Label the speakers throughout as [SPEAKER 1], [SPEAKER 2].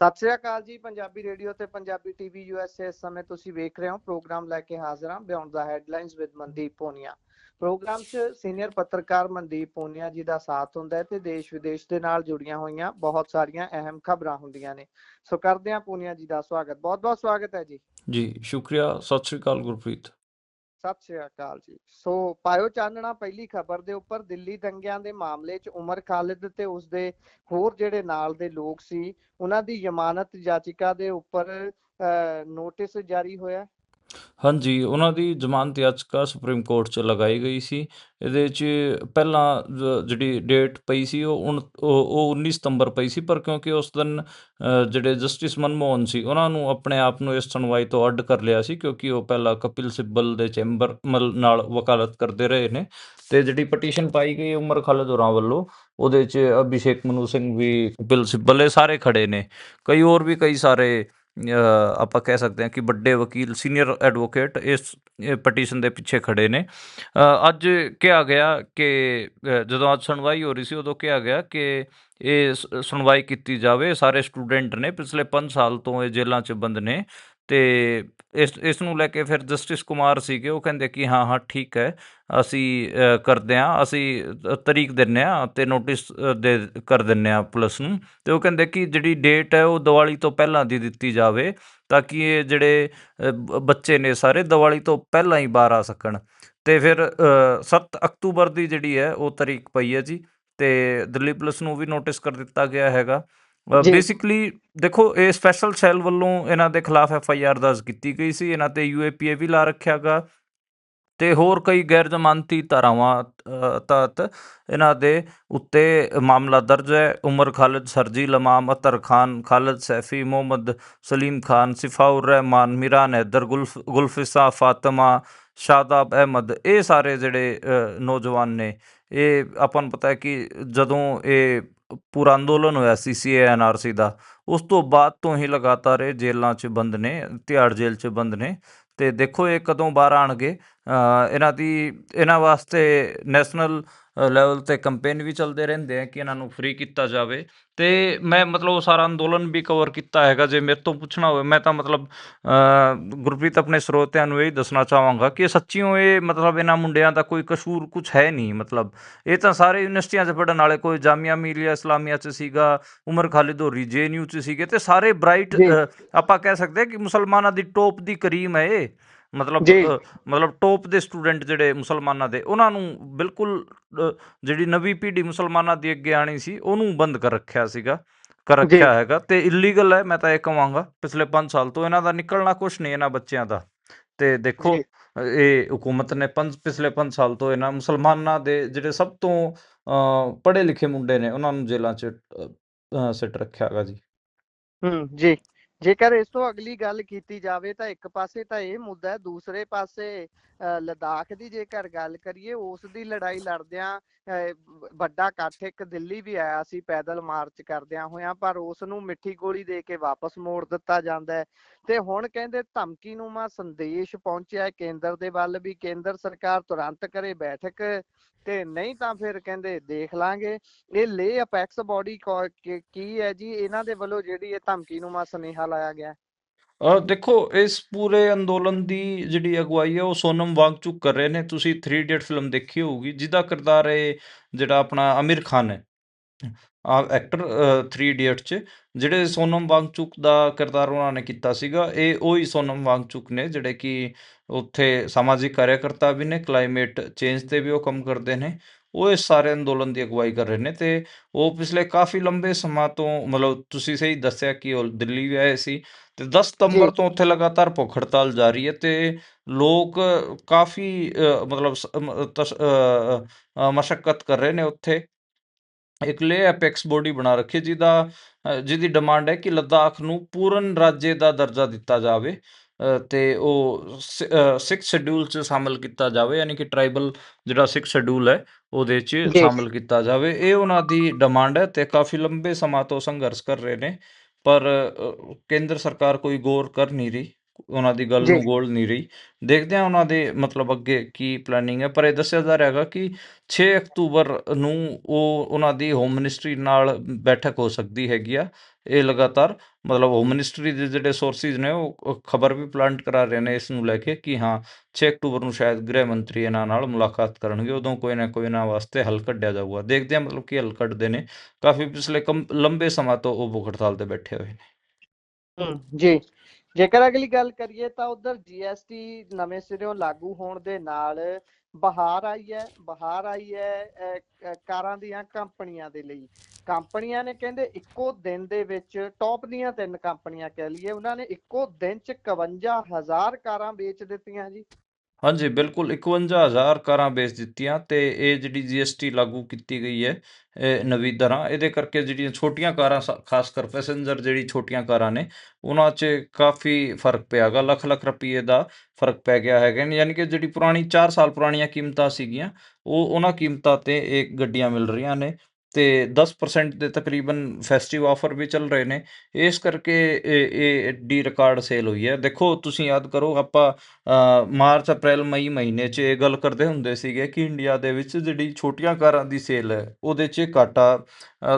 [SPEAKER 1] ਸਤਿ ਸ਼੍ਰੀ ਅਕਾਲ ਜੀ, ਪੰਜਾਬੀ ਰੇਡੀਓ ਤੇ ਪੰਜਾਬੀ ਟੀਵੀ ਯੂਐਸਏ ਇਸ ਸਮੇਂ ਤੁਸੀਂ ਵੇਖ ਰਹੇ ਹੋ ਪ੍ਰੋਗਰਾਮ ਲੈ ਕੇ ਹਾਜ਼ਰ ਹਾਂ beyond the headlines with Mandeep Ponia. Programme 'ਚ ਸੀਨੀਅਰ ਪੱਤਰਕਾਰ ਮਨਦੀਪ ਪੋਨੀਆ ਜੀ ਦਾ ਸਾਥ ਹੁੰਦਾ ਹੈ ਤੇ ਦੇਸ਼ ਵਿਦੇਸ਼ ਦੇ ਨਾਲ ਜੁੜੀਆਂ ਹੋਈਆਂ ਬਹੁਤ ਸਾਰੀਆਂ ਅਹਿਮ ਖਬਰਾਂ ਹੁੰਦੀਆਂ ਨੇ। ਸੋ ਕਰਦੇ ਹਾਂ ਪੋਨੀਆ ਜੀ ਦਾ ਸਵਾਗਤ। ਬਹੁਤ ਬਹੁਤ ਸਵਾਗਤ ਹੈ ਜੀ।
[SPEAKER 2] ਜੀ, ਸ਼ੁਕਰੀਆ। ਸਤਿ ਸ਼੍ਰੀ ਅਕਾਲ ਗੁਰਪ੍ਰੀਤ।
[SPEAKER 1] ਸਤਿ ਸ਼੍ਰੀ ਅਕਾਲ ਜੀ। ਸੋ ਪਾਇਓ ਚਾਨਣਾ ਪਹਿਲੀ ਖਬਰ ਦੇ ਉੱਪਰ, ਦਿੱਲੀ ਦੰਗਿਆਂ ਦੇ ਮਾਮਲੇ 'ਚ ਉਮਰ ਖਾਲਿਦ ਤੇ ਉਸਦੇ ਹੋਰ ਜਿਹੜੇ ਨਾਲ ਦੇ ਲੋਕ ਸੀ, ਉਹਨਾਂ ਦੀ ਜ਼ਮਾਨਤ ਯਾਚਿਕਾ ਦੇ ਉੱਪਰ ਨੋਟਿਸ ਜਾਰੀ ਹੋਇਆ।
[SPEAKER 2] ਹਾਂਜੀ ਉਹਨਾਂ ਦੀ ਜ਼ਮਾਨਤ ਯਾਚਕਾ ਸੁਪਰੀਮ ਕੋਰਟ 'ਚ ਲਗਾਈ ਗਈ ਸੀ। ਇਹਦੇ 'ਚ ਪਹਿਲਾਂ ਜ- ਜਿਹੜੀ ਡੇਟ ਪਈ ਸੀ ਉਹ ਉਨ- ਉਹ ਉਹ 19 ਸਤੰਬਰ ਪਈ ਸੀ ਪਰ ਕਿਉਂਕਿ ਉਸ ਦਿਨ ਅ, ਜਿਹੜੇ ਜਸਟਿਸ ਮਨਮੋਹਨ ਸੀ ਉਹਨਾਂ ਨੂੰ ਆਪਣੇ ਆਪ ਨੂੰ ਇਸ ਸੁਣਵਾਈ ਤੋਂ ਅੱਡ ਕਰ ਲਿਆ ਸੀ ਕਿਉਂਕਿ ਉਹ ਪਹਿਲਾਂ ਕਪਿਲ ਸਿੱਬਲ ਦੇ ਚੈਂਬਰ ਮਲ ਨਾਲ ਵਕਾਲਤ ਕਰਦੇ ਰਹੇ ਨੇ। ਤੇ ਜਿਹੜੀ ਪਟੀਸ਼ਨ ਪਾਈ ਗਈ ਉਮਰ ਖਾਲਿਦ ਹੋਰਾਂ ਵੱਲੋਂ ਉਹਦੇ 'ਚ ਅਭਿਸ਼ੇਕ ਮਨੂ ਸਿੰਘ ਵੀ ਕਪਿਲ ਸਿੱਬਲ ਇਹ ਸਾਰੇ ਖੜੇ ਨੇ। ਕਈ ਹੋਰ ਵੀ ਕਈ ਸਾਰੇ ਆਪਾਂ ਕਹਿ ਸਕਦੇ ਹਾਂ ਕਿ ਵੱਡੇ ਵਕੀਲ ਸੀਨੀਅਰ ਐਡਵੋਕੇਟ ਇਸ ਪਟੀਸ਼ਨ ਦੇ ਪਿੱਛੇ ਖੜੇ ਨੇ। ਅੱਜ ਕਿਹਾ ਗਿਆ ਕਿ ਜਦੋਂ ਅੱਜ ਸੁਣਵਾਈ ਹੋ ਰਹੀ ਸੀ, ਉਦੋਂ ਕਿਹਾ ਗਿਆ ਕਿ ਇਹ ਸੁਣਵਾਈ ਕੀਤੀ ਜਾਵੇ। ਸਾਰੇ ਸਟੂਡੈਂਟ ਨੇ, ਪਿਛਲੇ 5 ਸਾਲ ਤੋਂ ਇਹ ਜੇਲ੍ਹਾਂ 'ਚ ਬੰਦ ਨੇ। ਤੇ ਇਸ ਇਸ ਨੂੰ ਲੈ ਕੇ ਫਿਰ ਜਸਟਿਸ ਕੁਮਾਰ ਸੀਗੇ, ਉਹ ਕਹਿੰਦੇ ਕਿ ਹਾਂ ਹਾਂ, ਠੀਕ ਹੈ, ਅਸੀਂ ਕਰਦੇ ਹਾਂ, ਅਸੀਂ ਤਰੀਕ ਦਿੰਨੇ ਆ ਤੇ ਨੋਟਿਸ ਦੇ ਕਰ ਦਿੰਨੇ ਆ ਪੁਲਿਸ ਨੂੰ। ਤੇ ਉਹ ਕਹਿੰਦੇ ਕਿ ਜਿਹੜੀ ਡੇਟ ਹੈ, ਉਹ ਦੀਵਾਲੀ ਤੋਂ ਪਹਿਲਾਂ ਦੀ ਦਿੱਤੀ ਜਾਵੇ ਤਾਂ ਕਿ ਇਹ ਜਿਹੜੇ ਬੱਚੇ ਨੇ ਸਾਰੇ ਦੀਵਾਲੀ ਤੋਂ ਪਹਿਲਾਂ ਹੀ ਬਾਹਰ ਆ ਸਕਣ। ਤੇ ਫਿਰ 7 ਅਕਤੂਬਰ ਦੀ ਜਿਹੜੀ ਹੈ, ਉਹ ਤਰੀਕ ਪਈ ਹੈ ਜੀ। ਤੇ ਦਿੱਲੀ ਪੁਲਿਸ ਨੂੰ ਵੀ ਨੋਟਿਸ ਕਰ ਦਿੱਤਾ ਗਿਆ ਹੈਗਾ। ਬੇਸਿਕਲੀ ਦੇਖੋ ਇਹ ਸਪੈਸ਼ਲ ਸੈੱਲ ਵੱਲੋਂ ਇਹਨਾਂ ਦੇ ਖਿਲਾਫ ਐਫ ਆਈ ਆਰ ਦਰਜ ਕੀਤੀ ਗਈ ਸੀ। ਇਹਨਾਂ ਤੇ ਯੂ ਏ ਪੀ ਏ ਵੀ ਲਾ ਰੱਖਿਆਗਾ ਤੇ ਹੋਰ ਕਈ ਗੈਰ ਜ਼ਮਾਨਤੀ ਧਾਰਾਵਾਂ ਤਹਿਤ ਇਹਨਾਂ ਦੇ ਉੱਤੇ ਮਾਮਲਾ ਦਰਜ ਹੈ। ਉਮਰ ਖਾਲਿਦ ਸਰਜੀਲ ਇਮਾਮ ਅਤਰ ਖਾਨ ਖਾਲਿਦ ਸੈਫੀ ਮੁਹੰਮਦ ਸਲੀਮ ਖਾਨ ਸਿਫਾਉਰ ਰਹਿਮਾਨ ਮਿਰਾਨ ਹੈਦਰ ਗੁਲਫ ਗੁਲਫਿਸਾ ਫਾਤਿਮਾ ਸ਼ਾਦਾਬ ਅਹਿਮਦ ਇਹ ਸਾਰੇ ਜਿਹੜੇ ਨੌਜਵਾਨ ਨੇ ਇਹ ਆਪਾਂ ਨੂੰ ਪਤਾ ਹੈ ਕਿ ਜਦੋਂ ਇਹ ਪੂਰਾ ਅੰਦੋਲਨ ਹੋਇਆ ਸੀ ਸੀ ਐਨ ਆਰ ਸੀ ਦਾ ਉਸ ਤੋਂ ਬਾਅਦ ਤੋਂ ਹੀ ਲਗਾਤਾਰ ਇਹ ਜੇਲ੍ਹਾਂ 'ਚ ਬੰਦ ਨੇ ਤਿਹਾੜ ਜੇਲ੍ਹ 'ਚ ਬੰਦ ਨੇ। ਤੇ ਦੇਖੋ ਇਹ ਕਦੋਂ ਬਾਹਰ ਆਣਗੇ ਅ, ਇਹਨਾਂ ਦੀ ਇਹਨਾਂ ਵਾਸਤੇ ਨੈਸ਼ਨਲ ਲੈਵਲ ਤੇ ਕੈਂਪੇਨ ਵੀ ਚੱਲਦੇ ਰਹਿੰਦੇ ਆ ਕਿ ਇਹਨਾਂ ਨੂੰ ਫ੍ਰੀ ਕੀਤਾ ਜਾਵੇ। ਤੇ ਮੈਂ ਮਤਲਬ ਉਹ ਸਾਰਾ ਅੰਦੋਲਨ ਵੀ ਕਵਰ ਕੀਤਾ ਹੈਗਾ ਜੇ ਮੇਰੇ ਤੋਂ ਪੁੱਛਣਾ ਹੋਵੇ ਮੈਂ ਤਾਂ ਮਤਲਬ ਗੁਰਪ੍ਰੀਤ ਆਪਣੇ ਸਰੋਤਿਆਂ ਨੂੰ ਇਹ ਦੱਸਣਾ ਚਾਹਾਂਗਾ ਕਿ ਸੱਚੀਓ ਇਹ ਮਤਲਬ ਇਹਨਾਂ ਮੁੰਡਿਆਂ ਦਾ ਕੋਈ ਕਸੂਰ ਕੁਝ ਹੈ ਨਹੀਂ ਮਤਲਬ। ਇਹ ਤਾਂ ਸਾਰੇ ਯੂਨੀਵਰਸਿਟੀਆਂ 'ਚ ਪੜ੍ਹਨ ਵਾਲੇ ਕੋਈ ਜਾਮੀਆ ਮਿਲੀਆ ਇਸਲਾਮੀਆ 'ਚ ਸੀਗਾ ਉਮਰ ਖਾਲਿਦ ਹੋਰੀ ਜੇਐਨਯੂ 'ਚ ਸੀਗੇ ਤੇ ਸਾਰੇ ਬ੍ਰਾਈਟ। ਆਪਾਂ ਕਹਿ ਸਕਦੇ ਕਿ ਮੁਸਲਮਾਨਾਂ ਦੀ ਟੋਪ ਦੀ ਕਰੀਮ ਹੈ ਇਹ। ਮਤਲਬ ਮਤਲਬ ਟੋਪ ਦੇ ਸਟੂਡੈਂਟ ਜਿਹੜੇ ਮੁਸਲਮਾਨਾਂ ਦੇ ਉਹਨਾਂ ਨੂੰ ਬਿਲਕੁਲ ਜਿਹੜੀ ਨਵੀਂ ਪੀੜ੍ਹੀ ਮੁਸਲਮਾਨਾਂ ਦੀ ਅੱਗੇ ਆਣੀ ਸੀ ਉਹਨੂੰ ਬੰਦ ਕਰ ਰੱਖਿਆ ਸੀਗਾ ਕਰ। ਰੱਖਿਆ ਹੈਗਾ ਤੇ ਇਲੀਗਲ ਹੈ ਮੈਂ ਤਾਂ ਇਹ ਕਹਾਂਗਾ ਪਿਛਲੇ 5 ਸਾਲ ਤੋਂ ਇਹਨਾਂ ਦਾ ਨਿਕਲਣਾ ਕੁਛ ਨਹੀਂ ਇਹਨਾਂ ਬੱਚਿਆਂ ਦਾ। ਤੇ ਦੇਖੋ ਇਹ ਹਕੂਮਤ ਨੇ ਪੰਜ ਪਿਛਲੇ 5 ਸਾਲ ਤੋਂ ਇਹਨਾਂ ਮੁਸਲਮਾਨਾਂ ਦੇ ਜਿਹੜੇ ਸਭ ਤੋਂ ਪੜ੍ਹੇ ਲਿਖੇ ਮੁੰਡੇ ਨੇ ਉਹਨਾਂ ਨੂੰ ਜੇਲ੍ਹਾਂ 'ਚ ਸਿੱਟ ਰੱਖਿਆ ਹੈਗਾ ਜੀ।
[SPEAKER 1] ਹੂੰ ਜੀ। ਜੇਕਰ ਇਸ ਤੋਂ ਅਗਲੀ ਗੱਲ ਕੀਤੀ ਜਾਵੇ ਤਾਂ ਇੱਕ ਪਾਸੇ ਤਾਂ ਇਹ ਮੁੱਦਾ ਹੈ, ਦੂਸਰੇ ਪਾਸੇ ਲਦਾਖ ਦੀ ਜੇਕਰ ਗੱਲ ਕਰੀਏ, ਉਸ ਦੀ ਲੜਾਈ ਲੜਦਿਆਂ ਵੱਡਾ ਇਕੱਠ ਇੱਕ ਦਿੱਲੀ ਵੀ ਆਇਆ ਸੀ, ਪੈਦਲ ਮਾਰਚ ਕਰਦਿਆਂ ਹੋਇਆਂ, ਪਰ ਉਸ ਨੂੰ ਮਿੱਠੀ ਗੋਲੀ ਦੇ ਕੇ ਵਾਪਸ ਮੋੜ ਦਿੱਤਾ ਜਾਂਦਾ ਹੈ। ਤੇ ਹੁਣ ਕਹਿੰਦੇ ਧਮਕੀਨੁਮਾ ਸੰਦੇਸ਼ ਪਹੁੰਚਿਆ ਕੇਂਦਰ ਦੇ ਵੱਲ ਵੀ, ਕੇਂਦਰ ਸਰਕਾਰ ਤੁਰੰਤ ਕਰੇ ਬੈਠਕ ਤੇ ਨਹੀਂ ਤਾਂ ਫਿਰ ਕਹਿੰਦੇ ਦੇਖ ਲਾਂਗੇ। ਇਹ ਲੇ ਅਪੈਕਸ ਬਾਡੀ ਕੀ ਹੈ ਜੀ? ਇਹਨਾਂ ਦੇ ਵੱਲੋਂ ਜਿਹੜੀ ਇਹ ਮਾ ਸੁਨੇਹਾ ਲਾਇਆ ਗਿਆ
[SPEAKER 2] ਅ ਦੇਖੋ, ਇਸ ਪੂਰੇ ਅੰਦੋਲਨ ਦੀ ਜਿਹੜੀ ਅਗਵਾਈ ਹੈ, ਉਹ ਸੋਨਮ ਵਾਂਗਚੁਕ ਕਰ ਰਹੇ ਨੇ। ਤੁਸੀਂ 3 ਇਡੀਅਟ ਫਿਲਮ ਦੇਖੀ ਹੋਊਗੀ, ਜਿਹਦਾ ਕਿਰਦਾਰ ਇਹ ਜਿਹੜਾ ਆਪਣਾ ਆਮਿਰ ਖਾਨ ਹੈ। ਆ ਐਕਟਰ 3 ਇਡੀਅਟ ਚ, ਜਿਹੜੇ ਸੋਨਮ ਵਾਂਗਚੁਕ ਦਾ ਕਿਰਦਾਰ ਉਹਨਾਂ ਨੇ ਕੀਤਾ ਸੀਗਾ, ਇਹ ਉਹੀ ਸੋਨਮ ਵਾਂਗਚੁਕ ਨੇ, ਜਿਹੜੇ ਕਿ ਉੱਥੇ ਸਮਾਜਿਕ ਕਾਰਜਕਰਤਾ ਵੀ ਨੇ ਕਲਾਈਮੇਟ ਚੇਂਜ ਤੇ ਵੀ ਉਹ ਕੰਮ ਕਰਦੇ ਨੇ। ਉਹ ਇਸ ਸਾਰੇ ਅੰਦੋਲਨ ਦੀ ਅਗਵਾਈ ਕਰ ਰਹੇ ਨੇ ਤੇ ਉਹ ਪਿਛਲੇ ਕਾਫੀ ਲੰਬੇ ਸਮਾਂ ਤੋਂ ਮਤਲਬ ਤੁਸੀਂ ਸਹੀ ਦੱਸਿਆ ਕਿ ਉਹ ਦਿੱਲੀ ਵੀ ਆਏ ਸੀ ਤੇ 10 ਸਤੰਬਰ। ਤੋਂ ਉੱਥੇ ਲਗਾਤਾਰ ਭੁੱਖ ਹੜਤਾਲ ਜਾਰੀ ਹੈ ਤੇ ਲੋਕ ਕਾਫੀ ਮਤਲਬ ਮਸ਼ੱਕਤ ਕਰ ਰਹੇ ਨੇ ਉੱਥੇ ਇੱਕ ਲੇ ਅਪੈਕਸ ਬੋਡੀ ਬਣਾ ਰੱਖੀ ਜਿਹਦਾ ਜਿਹਦੀ ਡਿਮਾਂਡ ਹੈ ਕਿ ਲੱਦਾਖ ਨੂੰ ਪੂਰਨ ਰਾਜੇ ਦਾ ਦਰਜਾ ਦਿੱਤਾ ਜਾਵੇ ਤੇ ਉਹ 6 ਸ਼ੈਡਿਊਲ ਚ ਸ਼ਾਮਲ ਕੀਤਾ ਜਾਵੇ ਯਾਨੀ ਕਿ ਟ੍ਰਾਈਬਲ ਜਿਹੜਾ 6 ਸ਼ੈਡਿਊਲ ਹੈ ਉਹਦੇ ਚ
[SPEAKER 1] ਜੀ।
[SPEAKER 2] ਸ਼ਾਮਲ ਕੀਤਾ ਜਾਵੇ। ਇਹ ਉਹਨਾਂ ਦੀ ਡਿਮਾਂਡ ਹੈ ਤੇ ਕਾਫੀ ਲੰਬੇ ਸਮਾਂ ਤੋਂ ਸੰਘਰਸ਼ ਕਰ ਰਹੇ ਨੇ। ਪਰ ਅ, ਕੇਂਦਰ ਸਰਕਾਰ ਕੋਈ ਗੌਰ ਕਰ ਨਹੀਂ ਰਹੀ। ਉਹਨਾਂ ਦੀ ਗੱਲ। ਨੂੰ ਗੋਲ ਨਹੀਂ ਰਹੀ। ਦੇਖਦੇ ਹਾਂ ਉਹਨਾਂ ਦੇ ਮਤਲਬ ਅੱਗੇ ਕੀ ਪਲੈਨਿੰਗ ਹੈ ਪਰ ਇਹ ਦੱਸਿਆ ਜਾ ਰਿਹਾ ਹੈਗਾ ਕਿ 6 ਅਕਤੂਬਰ ਨੂੰ ਉਹ ਉਹਨਾਂ ਦੀ ਹੋਮ ਮਿਨਿਸਟਰੀ ਨਾਲ ਬੈਠਕ ਹੋ ਸਕਦੀ ਹੈਗੀ ਆ। ਇਹ ਲਗਾਤਾਰ ਮਤਲਬ ਹੋਮ ਮਿਨਿਸਟਰੀ ਦੇ ਜਿਹੜੇ ਸੋਰਸਿਸ ਨੇ ਉਹ ਖਬਰ ਵੀ ਪਲਾਂਟ ਕਰਾ ਰਹੇ ਨੇ ਇਸ ਨੂੰ ਲੈ ਕੇ ਕਿ ਹਾਂ 6 ਅਕਤੂਬਰ ਨੂੰ ਸ਼ਾਇਦ ਗ੍ਰਹਿ ਮੰਤਰੀ ਇਹਨਾਂ ਨਾਲ ਮੁਲਾਕਾਤ ਕਰਨਗੇ। ਉਦੋਂ ਕੋਈ ਨਾ ਕੋਈ ਨਾ ਵਾਸਤੇ ਹੱਲ ਕੱਢਿਆ ਜਾਊਗਾ। ਦੇਖਦੇ ਹਾਂ ਮਤਲਬ ਕੀ ਹੱਲ ਕੱਢਦੇ ਨੇ। ਕਾਫੀ ਪਿਛਲੇ ਲੰਬੇ ਸਮਾਂ ਤੋਂ ਉਹ ਭੁੱਖ ਹੜਤਾਲ ਤੇ ਬੈਠੇ ਹੋਏ ਨੇ।
[SPEAKER 1] ਜੀ। ਜੇਕਰ ਅਗਲੀ ਗੱਲ ਕਰੀਏ ਤਾਂ ਉਧਰ ਜੀਐਸਟੀ ਨਵੇਂ ਸਿਰਿਓਂ ਲਾਗੂ ਹੋਣ ਦੇ ਨਾਲ ਬਹਾਰ ਆਈ ਹੈ, ਬਹਾਰ ਆਈ ਹੈ ਕਾਰਾਂ ਦੀਆਂ ਕੰਪਨੀਆਂ ਦੇ ਲਈ। ਕੰਪਨੀਆਂ ਨੇ ਕਹਿੰਦੇ ਇੱਕੋ ਦਿਨ ਦੇ ਵਿੱਚ ਟੌਪ ਦੀਆਂ ਤਿੰਨ ਕੰਪਨੀਆਂ ਕਹਿ ਲਈਏ, ਉਹਨਾਂ ਨੇ ਇੱਕੋ ਦਿਨ ਚ 51000 ਕਾਰਾਂ ਵੇਚ ਦਿੱਤੀਆਂ ਜੀ।
[SPEAKER 2] ਹਾਂਜੀ, ਬਿਲਕੁਲ 51000 ਕਾਰਾਂ ਵੇਚ ਦਿੱਤੀਆਂ ਤੇ ਇਹ ਜਿਹੜੀ ਜੀਐਸਟੀ ਲਾਗੂ ਕੀਤੀ ਗਈ ਹੈ, ਇਹ ਨਵੀਂ ਦਰਾਂ। ਇਹਦੇ ਕਰਕੇ ਜਿਹੜੀਆਂ ਛੋਟੀਆਂ ਕਾਰਾਂ ਸ- ਖਾਸ ਕਰ ਪੈਸੇਂਜਰ ਜਿਹੜੀ ਛੋਟੀਆਂ ਕਾਰਾਂ ਨੇ, ਉਹਨਾਂ 'ਚ ਕਾਫੀ ਫ਼ਰਕ ਪਿਆ ਗਾ ਲੱਖ ਲੱਖ ਰੁਪਏ ਦਾ ਫ਼ਰਕ ਪੈ ਗਿਆ ਹੈਗਾ। ਨੇ ਯਾਨੀ ਕਿ ਜਿਹੜੀ ਪੁਰਾਣੀ 4 ਸਾਲ ਪੁਰਾਣੀਆਂ ਕੀਮਤਾਂ ਸੀਗੀਆਂ, ਉਹ ਉਹਨਾਂ ਕੀਮਤਾਂ ਤੇ ਇਹ ਗੱਡੀਆਂ ਮਿਲ ਰਹੀਆਂ ਨੇ। ਤੇ 10% ਦੇ ਤਕਰੀਬਨ ਫੈਸਟਿਵ ਆਫਰ ਵੀ ਚੱਲ ਰਹੇ ਨੇ। ਇਸ ਕਰਕੇ ਇਹ ਇਹ ਡੀ ਰਿਕਾਰਡ ਸੇਲ ਹੋਈ ਹੈ। ਦੇਖੋ, ਤੁਸੀਂ ਯਾਦ ਕਰੋ, ਆਪਾਂ ਮਾਰਚ, ਅਪ੍ਰੈਲ, ਮਈ ਮਹੀਨੇ 'ਚ ਇਹ ਗੱਲ ਕਰਦੇ ਹੁੰਦੇ ਸੀਗੇ ਕਿ ਇੰਡੀਆ ਦੇ ਵਿੱਚ ਜਿਹੜੀ ਛੋਟੀਆਂ ਕਾਰਾਂ ਦੀ ਸੇਲ ਹੈ, ਉਹਦੇ 'ਚ ਘਾਟਾ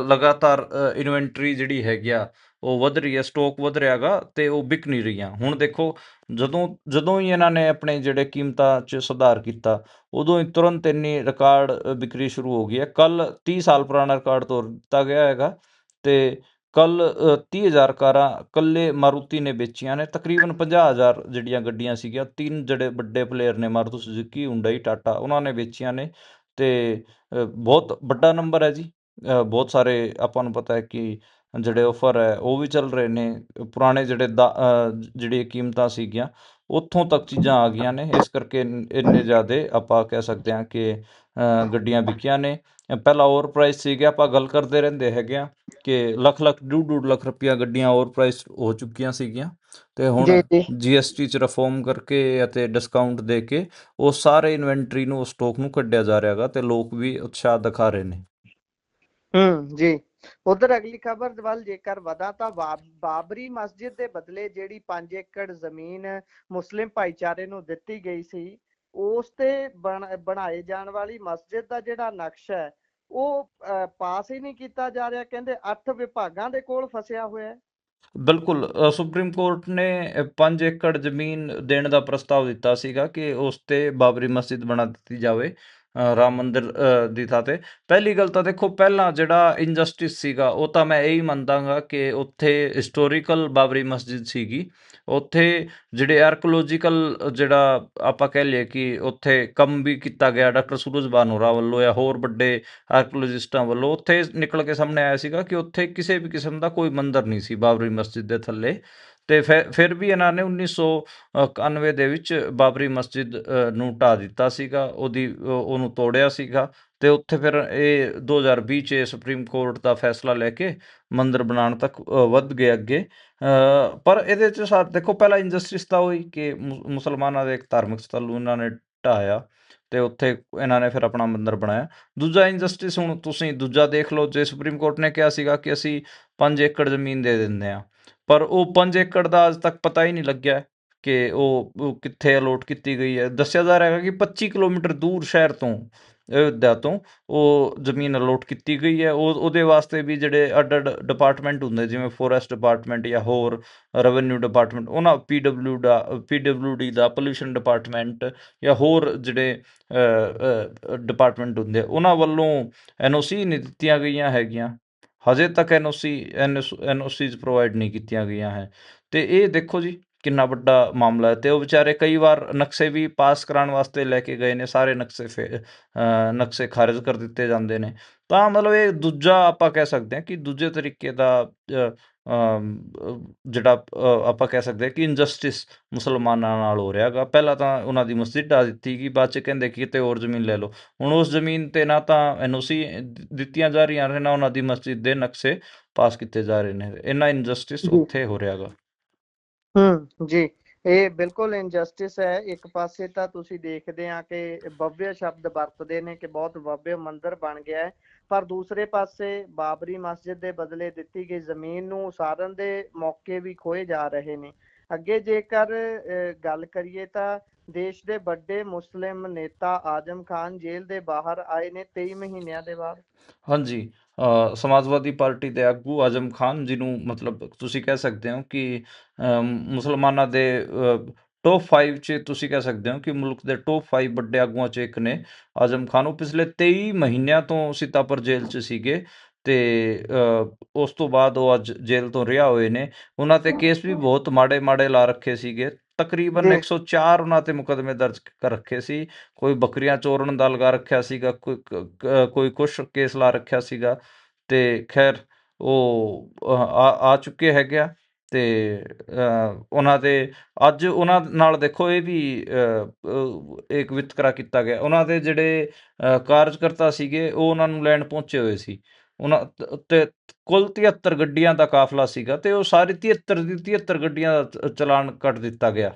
[SPEAKER 2] ਲਗਾਤਾਰ ਇਨਵੈਂਟਰੀ ਜਿਹੜੀ ਹੈਗੀ ਆ ਉਹ ਵਧ ਰਹੀ ਹੈ ਸਟਾਕ ਵਧ ਰਿਹਾਗਾ ਤੇ ਉਹ ਵਿਕ ਨਹੀਂ ਰਹੀਆਂ। ਹੁਣ ਦੇਖੋ, ਜਦੋਂ ਜਦੋਂ ਹੀ ਇਹਨਾਂ ਨੇ ਆਪਣੇ ਜਿਹੜੇ ਕੀਮਤਾਂ 'ਚ ਸੁਧਾਰ ਕੀਤਾ, ਉਦੋਂ ਹੀ ਤੁਰੰਤ ਇੰਨੀ ਰਿਕਾਰਡ ਵਿਕਰੀ ਸ਼ੁਰੂ ਹੋ ਗਈ ਹੈ। ਕੱਲ 30 ਸਾਲ ਪੁਰਾਣਾ ਰਿਕਾਰਡ ਤੋੜ ਦਿੱਤਾ ਗਿਆ ਹੈਗਾ ਤੇ ਕੱਲ 30000 ਕਾਰਾਂ ਕੱਲੇ ਮਾਰੂਤੀ ਨੇ ਵੇਚੀਆਂ ਨੇ। ਤਕਰੀਬਨ 50000 ਜਿਹੜੀਆਂ ਗੱਡੀਆਂ ਸੀਗੀਆਂ, ਤਿੰਨ ਜਿਹੜੇ ਵੱਡੇ ਪਲੇਅਰ ਨੇ, ਮਾਰੂਤੀ ਸੁਜ਼ੂਕੀ ਹੁੰਡਈ ਟਾਟਾ ਉਹਨਾਂ ਨੇ ਵੇਚੀਆਂ ਨੇ ਤੇ ਬਹੁਤ ਵੱਡਾ ਨੰਬਰ ਹੈ ਜੀ। ਬਹੁਤ ਸਾਰੇ ਆਪਾਂ ਨੂੰ ਪਤਾ ਹੈ ਕਿ ਜਿਹੜੇ ਆਫਰ ਹੈ ਉਹ ਵੀ ਚੱਲ ਰਹੇ ਨੇ। ਪੁਰਾਣੇ ਜਿਹੜੇ ਦਾ- ਅ, ਜਿਹੜੀਆਂ ਕੀਮਤਾਂ ਸੀਗੀਆਂ ਉੱਥੋਂ ਤੱਕ ਚੀਜ਼ਾਂ ਆ ਗਈਆਂ ਨੇ। ਇਸ ਕਰਕੇ ਇੰਨ- ਜ਼ਿਆਦੇ ਆਪਾਂ ਕਹਿ ਸਕਦੇ ਹਾਂ ਕਿ ਗੱਡੀਆਂ ਵਿਕੀਆਂ ਨੇ। ਪਹਿਲਾਂ ਓਵਰ ਪ੍ਰਾਈਸ ਸੀਗੇ ਆਪਾਂ ਗੱਲ ਕਰਦੇ ਰਹਿੰਦੇ ਹੈਗੇ ਆ ਕਿ ਲੱਖ ਲੱਖ ਡੂਢ ਡੂਢ ਲੱਖ ਰੁਪਈਆ ਗੱਡੀਆਂ ਓਵਰ ਪ੍ਰਾਈਸ ਹੋ ਚੁੱਕੀਆਂ ਸੀਗੀਆਂ। ਤੇ ਹੁਣ ਜੀਐਸਟੀ ਚ ਰਿਫਾਰਮ ਕਰਕੇ ਅਤੇ ਡਿਸਕਾਊਂਟ ਦੇ ਕੇ ਉਹ ਸਾਰੇ ਇਨਵੈਂਟਰੀ ਨੂੰ ਸਟਾਕ ਨੂੰ ਕੱਢਿਆ ਜਾ ਰਿਹਾ ਹੈਗਾ ਤੇ ਲੋਕ ਵੀ ਉਤਸ਼ਾਹ ਦਿਖਾ ਰਹੇ ਨੇ।
[SPEAKER 1] ਹਮ ਜੀ। ਉਧਰ ਅਗਲੀ ਖਬਰ ਵੱਲ ਜੇਕਰ ਵਧਾ ਤਾਂ ਬਾਬਰੀ ਮਸਜਿਦ ਦੇ ਬਦਲੇ ਜਿਹੜੀ 5 ਏਕੜ ਜ਼ਮੀਨ ਮੁਸਲਿਮ ਭਾਈਚਾਰੇ ਨੂੰ ਦਿੱਤੀ ਗਈ ਸੀ, ਉਸ ਤੇ ਬਣਾਏ ਜਾਣ ਵਾਲੀ ਮਸਜਿਦ ਦਾ ਜਿਹੜਾ ਨਕਸ਼ਾ ਹੈ, ਉਹ ਪਾਸ ਹੀ ਨਹੀਂ ਕੀਤਾ ਜਾ ਰਿਹਾ, ਕਹਿੰਦੇ 8 ਵਿਭਾਗਾਂ ਦੇ ਕੋਲ ਫਸਿਆ ਹੋਇਆ ਹੈ।
[SPEAKER 2] ਬਿਲਕੁਲ ਸੁਪਰੀਮ ਕੋਰਟ ਨੇ 5 ਏਕੜ ਜ਼ਮੀਨ ਦੇਣ ਦਾ ਪ੍ਰਸਤਾਵ ਦਿੱਤਾ ਸੀਗਾ ਕਿ ਉਸ ਤੇ ਬਾਬਰੀ ਮਸਜਿਦ ਬਣਾ ਦਿੱਤੀ ਜਾਵੇ। ਰਾਮ ਮੰਦਿਰ ਦੀ ਥਾਂ ਤੇ। ਪਹਿਲੀ ਗੱਲ ਤਾਂ ਦੇਖੋ, ਪਹਿਲਾਂ ਜਿਹੜਾ ਇਨਜਸਟਿਸ ਸੀਗਾ, ਉਹ ਤਾਂ ਮੈਂ ਇਹੀ ਮੰਨਦਾਗਾ ਕਿ ਉੱਥੇ ਹਿਸਟੋਰੀਕਲ ਬਾਬਰੀ ਮਸਜਿਦ ਸੀਗੀ। ਉੱਥੇ ਜਿਹੜੇ ਆਰਕੋਲੋਜੀਕਲ ਜਿਹੜਾ ਆਪਾਂ ਕਹਿ ਲਈਏ ਕਿ ਉੱਥੇ ਕੰਮ ਵੀ ਕੀਤਾ ਗਿਆ ਡਾਕਟਰ ਸੂਰਜ ਬਾਨੋਰਾ ਵੱਲੋਂ ਜਾਂ ਹੋਰ ਵੱਡੇ ਆਰਕੋਲੋਜਿਸਟਾਂ ਵੱਲੋਂ, ਉੱਥੇ ਨਿਕਲ ਕੇ ਸਾਹਮਣੇ ਆਇਆ ਸੀਗਾ ਕਿ ਉੱਥੇ ਕਿਸੇ ਵੀ ਕਿਸਮ ਦਾ ਕੋਈ ਮੰਦਿਰ ਨਹੀਂ ਸੀ ਬਾਬਰੀ ਮਸਜਿਦ ਦੇ ਥੱਲੇ। ਤੇ ਫਿਰ ਫਿਰ ਵੀ ਇਹਨਾਂ ਨੇ 1991 ਦੇ ਵਿੱਚ ਬਾਬਰੀ ਮਸਜਿਦ ਨੂੰ ਢਾ ਦਿੱਤਾ ਸੀਗਾ, ਉਹਦੀ ਉਹਨੂੰ ਤੋੜਿਆ ਸੀਗਾ ਤੇ ਉੱਥੇ ਫਿਰ ਇਹ 2020 ਚ ਇਹ ਸੁਪਰੀਮ ਕੋਰਟ ਦਾ ਫੈਸਲਾ ਲੈ ਕੇ ਮੰਦਰ ਬਣਾਉਣ ਤੱਕ ਵੱਧ ਗਏ ਅੱਗੇ। ਪਰ ਇਹਦੇ ਚ ਸਾ, ਦੇਖੋ ਪਹਿਲਾ ਇੰਜਸਟਿਸ ਤਾਂ ਹੋਈ ਕਿ ਮੁਸਲਮਾਨਾਂ ਦੇ ਇੱਕ ਧਾਰਮਿਕ ਸਥਲ ਨੂੰ ਇਹਨਾਂ ਨੇ ਢਾਇਆ ਤੇ ਉੱਥੇ ਇਹਨਾਂ ਨੇ ਫਿਰ ਆਪਣਾ ਮੰਦਰ ਬਣਾਇਆ। ਦੂਜਾ ਇੰਜਸਟਿਸ ਹੁਣ ਤੁਸੀਂ ਦੂਜਾ ਦੇਖ ਲਓ, ਜੇ ਸੁਪਰੀਮ ਕੋਰਟ ਨੇ ਕਿਹਾ ਸੀਗਾ ਕਿ ਅਸੀਂ 5 ਏਕੜ ਜ਼ਮੀਨ ਦੇ ਦਿੰਦੇ ਆ ਪਰ ਉਹ ਪੰਜ ਏਕੜ ਦਾ ਅੱਜ ਤੱਕ ਪਤਾ ਹੀ ਨਹੀਂ ਲੱਗਿਆ ਕਿ ਉਹ ਕਿੱਥੇ ਅਲੋਟ ਕੀਤੀ ਗਈ ਹੈ। ਦੱਸਿਆ ਜਾ ਰਿਹਾ ਹੈ ਕਿ 25 ਕਿਲੋਮੀਟਰ ਦੂਰ ਸ਼ਹਿਰ ਤੋਂ ਅਯੋਧਿਆ ਤੋਂ ਉਹ ਜ਼ਮੀਨ ਅਲੋਟ ਕੀਤੀ ਗਈ ਹੈ। ਉਹ, ਉਹਦੇ ਵਾਸਤੇ ਵੀ ਜਿਹੜੇ ਅੱਡ ਅੱਡ ਡਿਪਾਰਟਮੈਂਟ ਹੁੰਦੇ, ਜਿਵੇਂ ਫੋਰੈਸਟ ਡਿਪਾਰਟਮੈਂਟ ਜਾਂ ਹੋਰ ਰੈਵਨਿਊ ਡਿਪਾਰਟਮੈਂਟ ਉਹਨਾਂ ਪੀਡਬਲਿਊ ਦਾ ਪੀਡਬਲਿਊਡੀ ਦਾ ਪੋਲੂਸ਼ਨ ਡਿਪਾਰਟਮੈਂਟ ਜਾਂ ਹੋਰ ਜਿਹੜੇ ਡਿਪਾਰਟਮੈਂਟ ਹੁੰਦੇ, ਉਹਨਾਂ ਵੱਲੋਂ ਐਨਓਸੀ ਨਹੀਂ ਦਿੱਤੀਆਂ ਗਈਆਂ ਹੈਗੀਆਂ। ਹਜੇ ਤੱਕ ਐਨਓਸੀ ਐਨਓਸੀਜ਼ ਪ੍ਰੋਵਾਈਡ ਨਹੀਂ ਕੀਤੀਆਂ ਗਈਆਂ ਹੈ। ਤੇ ਇਹ ਦੇਖੋ ਜੀ, ਕਿੰਨਾ ਵੱਡਾ ਮਾਮਲਾ ਹੈ। ਤੇ ਉਹ ਵਿਚਾਰੇ ਕਈ ਵਾਰ ਨਕਸ਼ੇ ਵੀ ਪਾਸ ਕਰਾਉਣ ਵਾਸਤੇ ਲੈ ਕੇ ਗਏ ਨੇ, ਸਾਰੇ ਨਕਸ਼ੇ ਫੇ- ਨਕਸ਼ੇ ਖਾਰਜ ਕਰ ਦਿੱਤੇ ਜਾਂਦੇ ਨੇ। ਤਾਂ ਮਤਲਬ ਇਹ ਦੂਜਾ ਆਪਾਂ ਕਹਿ ਸਕਦੇ ਹਾਂ ਕਿ ਦੂਜੇ ਤਰੀਕੇ ਦਾ ਜਿਹੜਾ ਆਪਾਂ ਕਹਿ ਸਕਦੇ ਹਾਂ ਕਿ ਇਨਜਸਟਿਸ ਮੁਸਲਮਾਨਾਂ ਨਾਲ ਹੋ ਰਿਹਾ ਹੈਗਾ ਪਹਿਲਾਂ ਤਾਂ ਉਹਨਾਂ ਦੀ ਮਸਜਿਦ ਢਾ ਦਿੱਤੀ ਗਈ ਬਾਅਦ ਚ ਕਹਿੰਦੇ ਕਿ ਕਿਤੇ ਹੋਰ ਜ਼ਮੀਨ ਲੈ ਲਓ। ਹੁਣ ਉਸ ਜ਼ਮੀਨ ਤੇ ਨਾ ਤਾਂ ਐਨਓਸੀ ਦਿੱਤੀਆਂ ਜਾ ਰਹੀਆਂ ਨੇ ਨਾ ਉਹਨਾਂ ਦੀ ਮਸਜਿਦ ਦੇ ਨਕਸ਼ੇ ਪਾਸ ਕੀਤੇ ਜਾ ਰਹੇ ਨੇ। ਇੰਨਾ ਇਨਜਸਟਿਸ। ਉੱਥੇ ਹੋ ਰਿਹਾ ਹੈਗਾ
[SPEAKER 1] ਹਮ ਜੀ। ਇਹ ਬਿਲਕੁਲ ਇਨਜਸਟਿਸ ਹੈ। ਇੱਕ ਪਾਸੇ ਤਾਂ ਤੁਸੀਂ ਦੇਖਦੇ ਆ ਕਿ ਭਵਯ ਸ਼ਬਦ ਵਰਤਦੇ ਨੇ ਕਿ ਬਹੁਤ ਭਵਯ ਮੰਦਿਰ ਬਣ ਗਿਆ ਹੈ। ਪਰ ਦੂਸਰੇ ਪਾਸੇ ਬਾਬਰੀ ਮਸਜਿਦ ਦੇ ਬਦਲੇ ਦਿੱਤੀ ਗਈ ਜ਼ਮੀਨ ਨੂੰ ਉਸਾਰਨ ਦੇ ਮੌਕੇ ਵੀ ਖੋਏ ਜਾ ਰਹੇ ਨੇ। ਅੱਗੇ ਜੇਕਰ ਗੱਲ ਕਰੀਏ ਤਾਂ ਦੇਸ਼ ਦੇ ਵੱਡੇ ਮੁਸਲਿਮ ਨੇਤਾ ਆਜਮ ਖਾਨ ਜੇਲ੍ਹ ਦੇ ਬਾਹਰ ਆਏ ਨੇ 23 ਮਹੀਨਿਆਂ ਦੇ ਬਾਅਦ।
[SPEAKER 2] ਹਾਂਜੀ ਸਮਾਜਵਾਦੀ ਪਾਰਟੀ ਦੇ ਆਗੂ ਆਜਮ ਖਾਨ ਜਿਹਨੂੰ ਮਤਲਬ ਤੁਸੀਂ ਕਹਿ ਸਕਦੇ ਹੋ ਕਿ ਮੁਸਲਮਾਨਾਂ ਦੇ ਟੌਪ 5 ਚ ਤੁਸੀਂ ਕਹਿ ਸਕਦੇ ਹੋ ਕਿ ਮੁਲਕ ਦੇ ਟੌਪ 5 ਵੱਡੇ ਆਗੂਆਂ ਚ ਇੱਕ ਨੇ ਆਜਮ ਖਾਨ। ਉਹ ਪਿਛਲੇ 23 ਮਹੀਨਿਆਂ ਤੋਂ ਸੀਤਾਪੁਰ ਜੇਲ੍ਹ ਚ ਸੀਗੇ ਤੇ ਉਸ ਤੋਂ ਬਾਅਦ ਉਹ ਅੱਜ ਜੇਲ੍ਹ ਤੋਂ ਰਿਹਾ ਹੋਏ ਨੇ। ਉਹਨਾਂ ਤੇ ਕੇਸ ਵੀ ਬਹੁਤ ਮਾੜੇ ਮਾੜੇ ਲਾ ਰੱਖੇ ਸੀਗੇ। ਤਕਰੀਬਨ 104 ਉਹਨਾਂ ਤੇ ਮੁਕਦਮੇ ਦਰਜ ਕਰ ਰੱਖੇ ਸੀ। ਕੋਈ ਬੱਕਰੀਆਂ ਚੋਰਨ ਦਾ ਲਗਾ ਰੱਖਿਆ ਸੀਗਾ ਕੋਈ ਕੋਈ ਕੁਛ ਕੇਸ ਲਾ ਰੱਖਿਆ ਸੀਗਾ ਤੇ ਖੈਰ ਉਹ ਆ ਚੁੱਕੇ ਹੈਗੇ ਆ। ਤੇ ਉਹਨਾਂ ਦੇ, ਅੱਜ ਉਹਨਾਂ ਨਾਲ ਦੇਖੋ ਇਹ ਵੀ ਇੱਕ ਵਿਤਕਰਾ ਕੀਤਾ ਗਿਆ। ਉਹਨਾਂ ਦੇ ਜਿਹੜੇ ਕਾਰਜਕਰਤਾ ਸੀਗੇ, ਉਹ ਉਹਨਾਂ ਨੂੰ ਲੈਣ ਪਹੁੰਚੇ ਹੋਏ ਸੀ। ਉਹਨਾਂ ਤੇ ਕੁੱਲ 73 ਗੱਡੀਆਂ ਦਾ ਕਾਫਲਾ ਸੀਗਾ ਅਤੇ ਉਹ ਸਾਰੀ 73 ਦੀ 73 ਗੱਡੀਆਂ ਦਾ ਚਲਾਨ ਕੱਟ ਦਿੱਤਾ ਗਿਆ।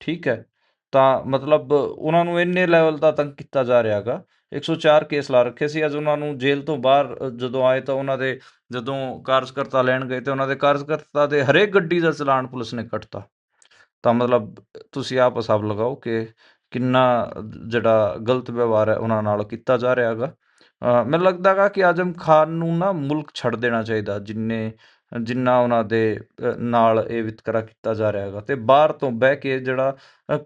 [SPEAKER 2] ਠੀਕ ਹੈ। ਤਾਂ ਮਤਲਬ ਉਹਨਾਂ ਨੂੰ ਇੰਨੇ ਲੈਵਲ ਦਾ ਤੰਗ ਕੀਤਾ ਜਾ ਰਿਹਾ ਰਿਹਾਗਾ 104 ਕੇਸ ਲਾ ਰੱਖੇ ਸੀ। ਅੱਜ ਉਹਨਾਂ ਨੂੰ ਜੇਲ੍ਹ ਤੋਂ ਬਾਹਰ ਜਦੋਂ ਆਏ ਤਾਂ ਉਹਨਾਂ ਦੇ, ਜਦੋਂ ਕਾਰਜਕਰਤਾ ਲੈਣ ਗਏ ਤੇ ਉਹਨਾਂ ਦੇ ਕਾਰਜਕਰਤਾ ਦੇ ਹਰੇਕ ਗੱਡੀ ਦਾ ਚਲਾਨ ਪੁਲਿਸ ਨੇ ਕੱਟਤਾ। ਤਾਂ ਮਤਲਬ ਤੁਸੀਂ ਆਪ ਹਿਸਾਬ ਲਗਾਓ ਕਿ ਕਿੰਨਾ ਜਿਹੜਾ ਗਲਤ ਵਿਵਹਾਰ ਹੈ ਉਹਨਾਂ ਨਾਲ ਕੀਤਾ ਜਾ ਰਿਹਾ ਹੈਗਾ। ਮੈਨੂੰ ਲੱਗਦਾ ਹੈਗਾ ਕਿ ਆਜਮ ਖਾਨ ਨੂੰ ਨਾ ਮੁਲਕ ਛੱਡ ਦੇਣਾ ਚਾਹੀਦਾ। ਜਿੰਨੇ ਜਿੰਨਾ ਉਹਨਾਂ ਦੇ ਨਾਲ ਇਹ ਵਿਤਕਰਾ ਕੀਤਾ ਜਾ ਰਿਹਾ ਹੈਗਾ ਤੇ ਬਾਹਰ ਤੋਂ ਬਹਿ ਕੇ ਜਿਹੜਾ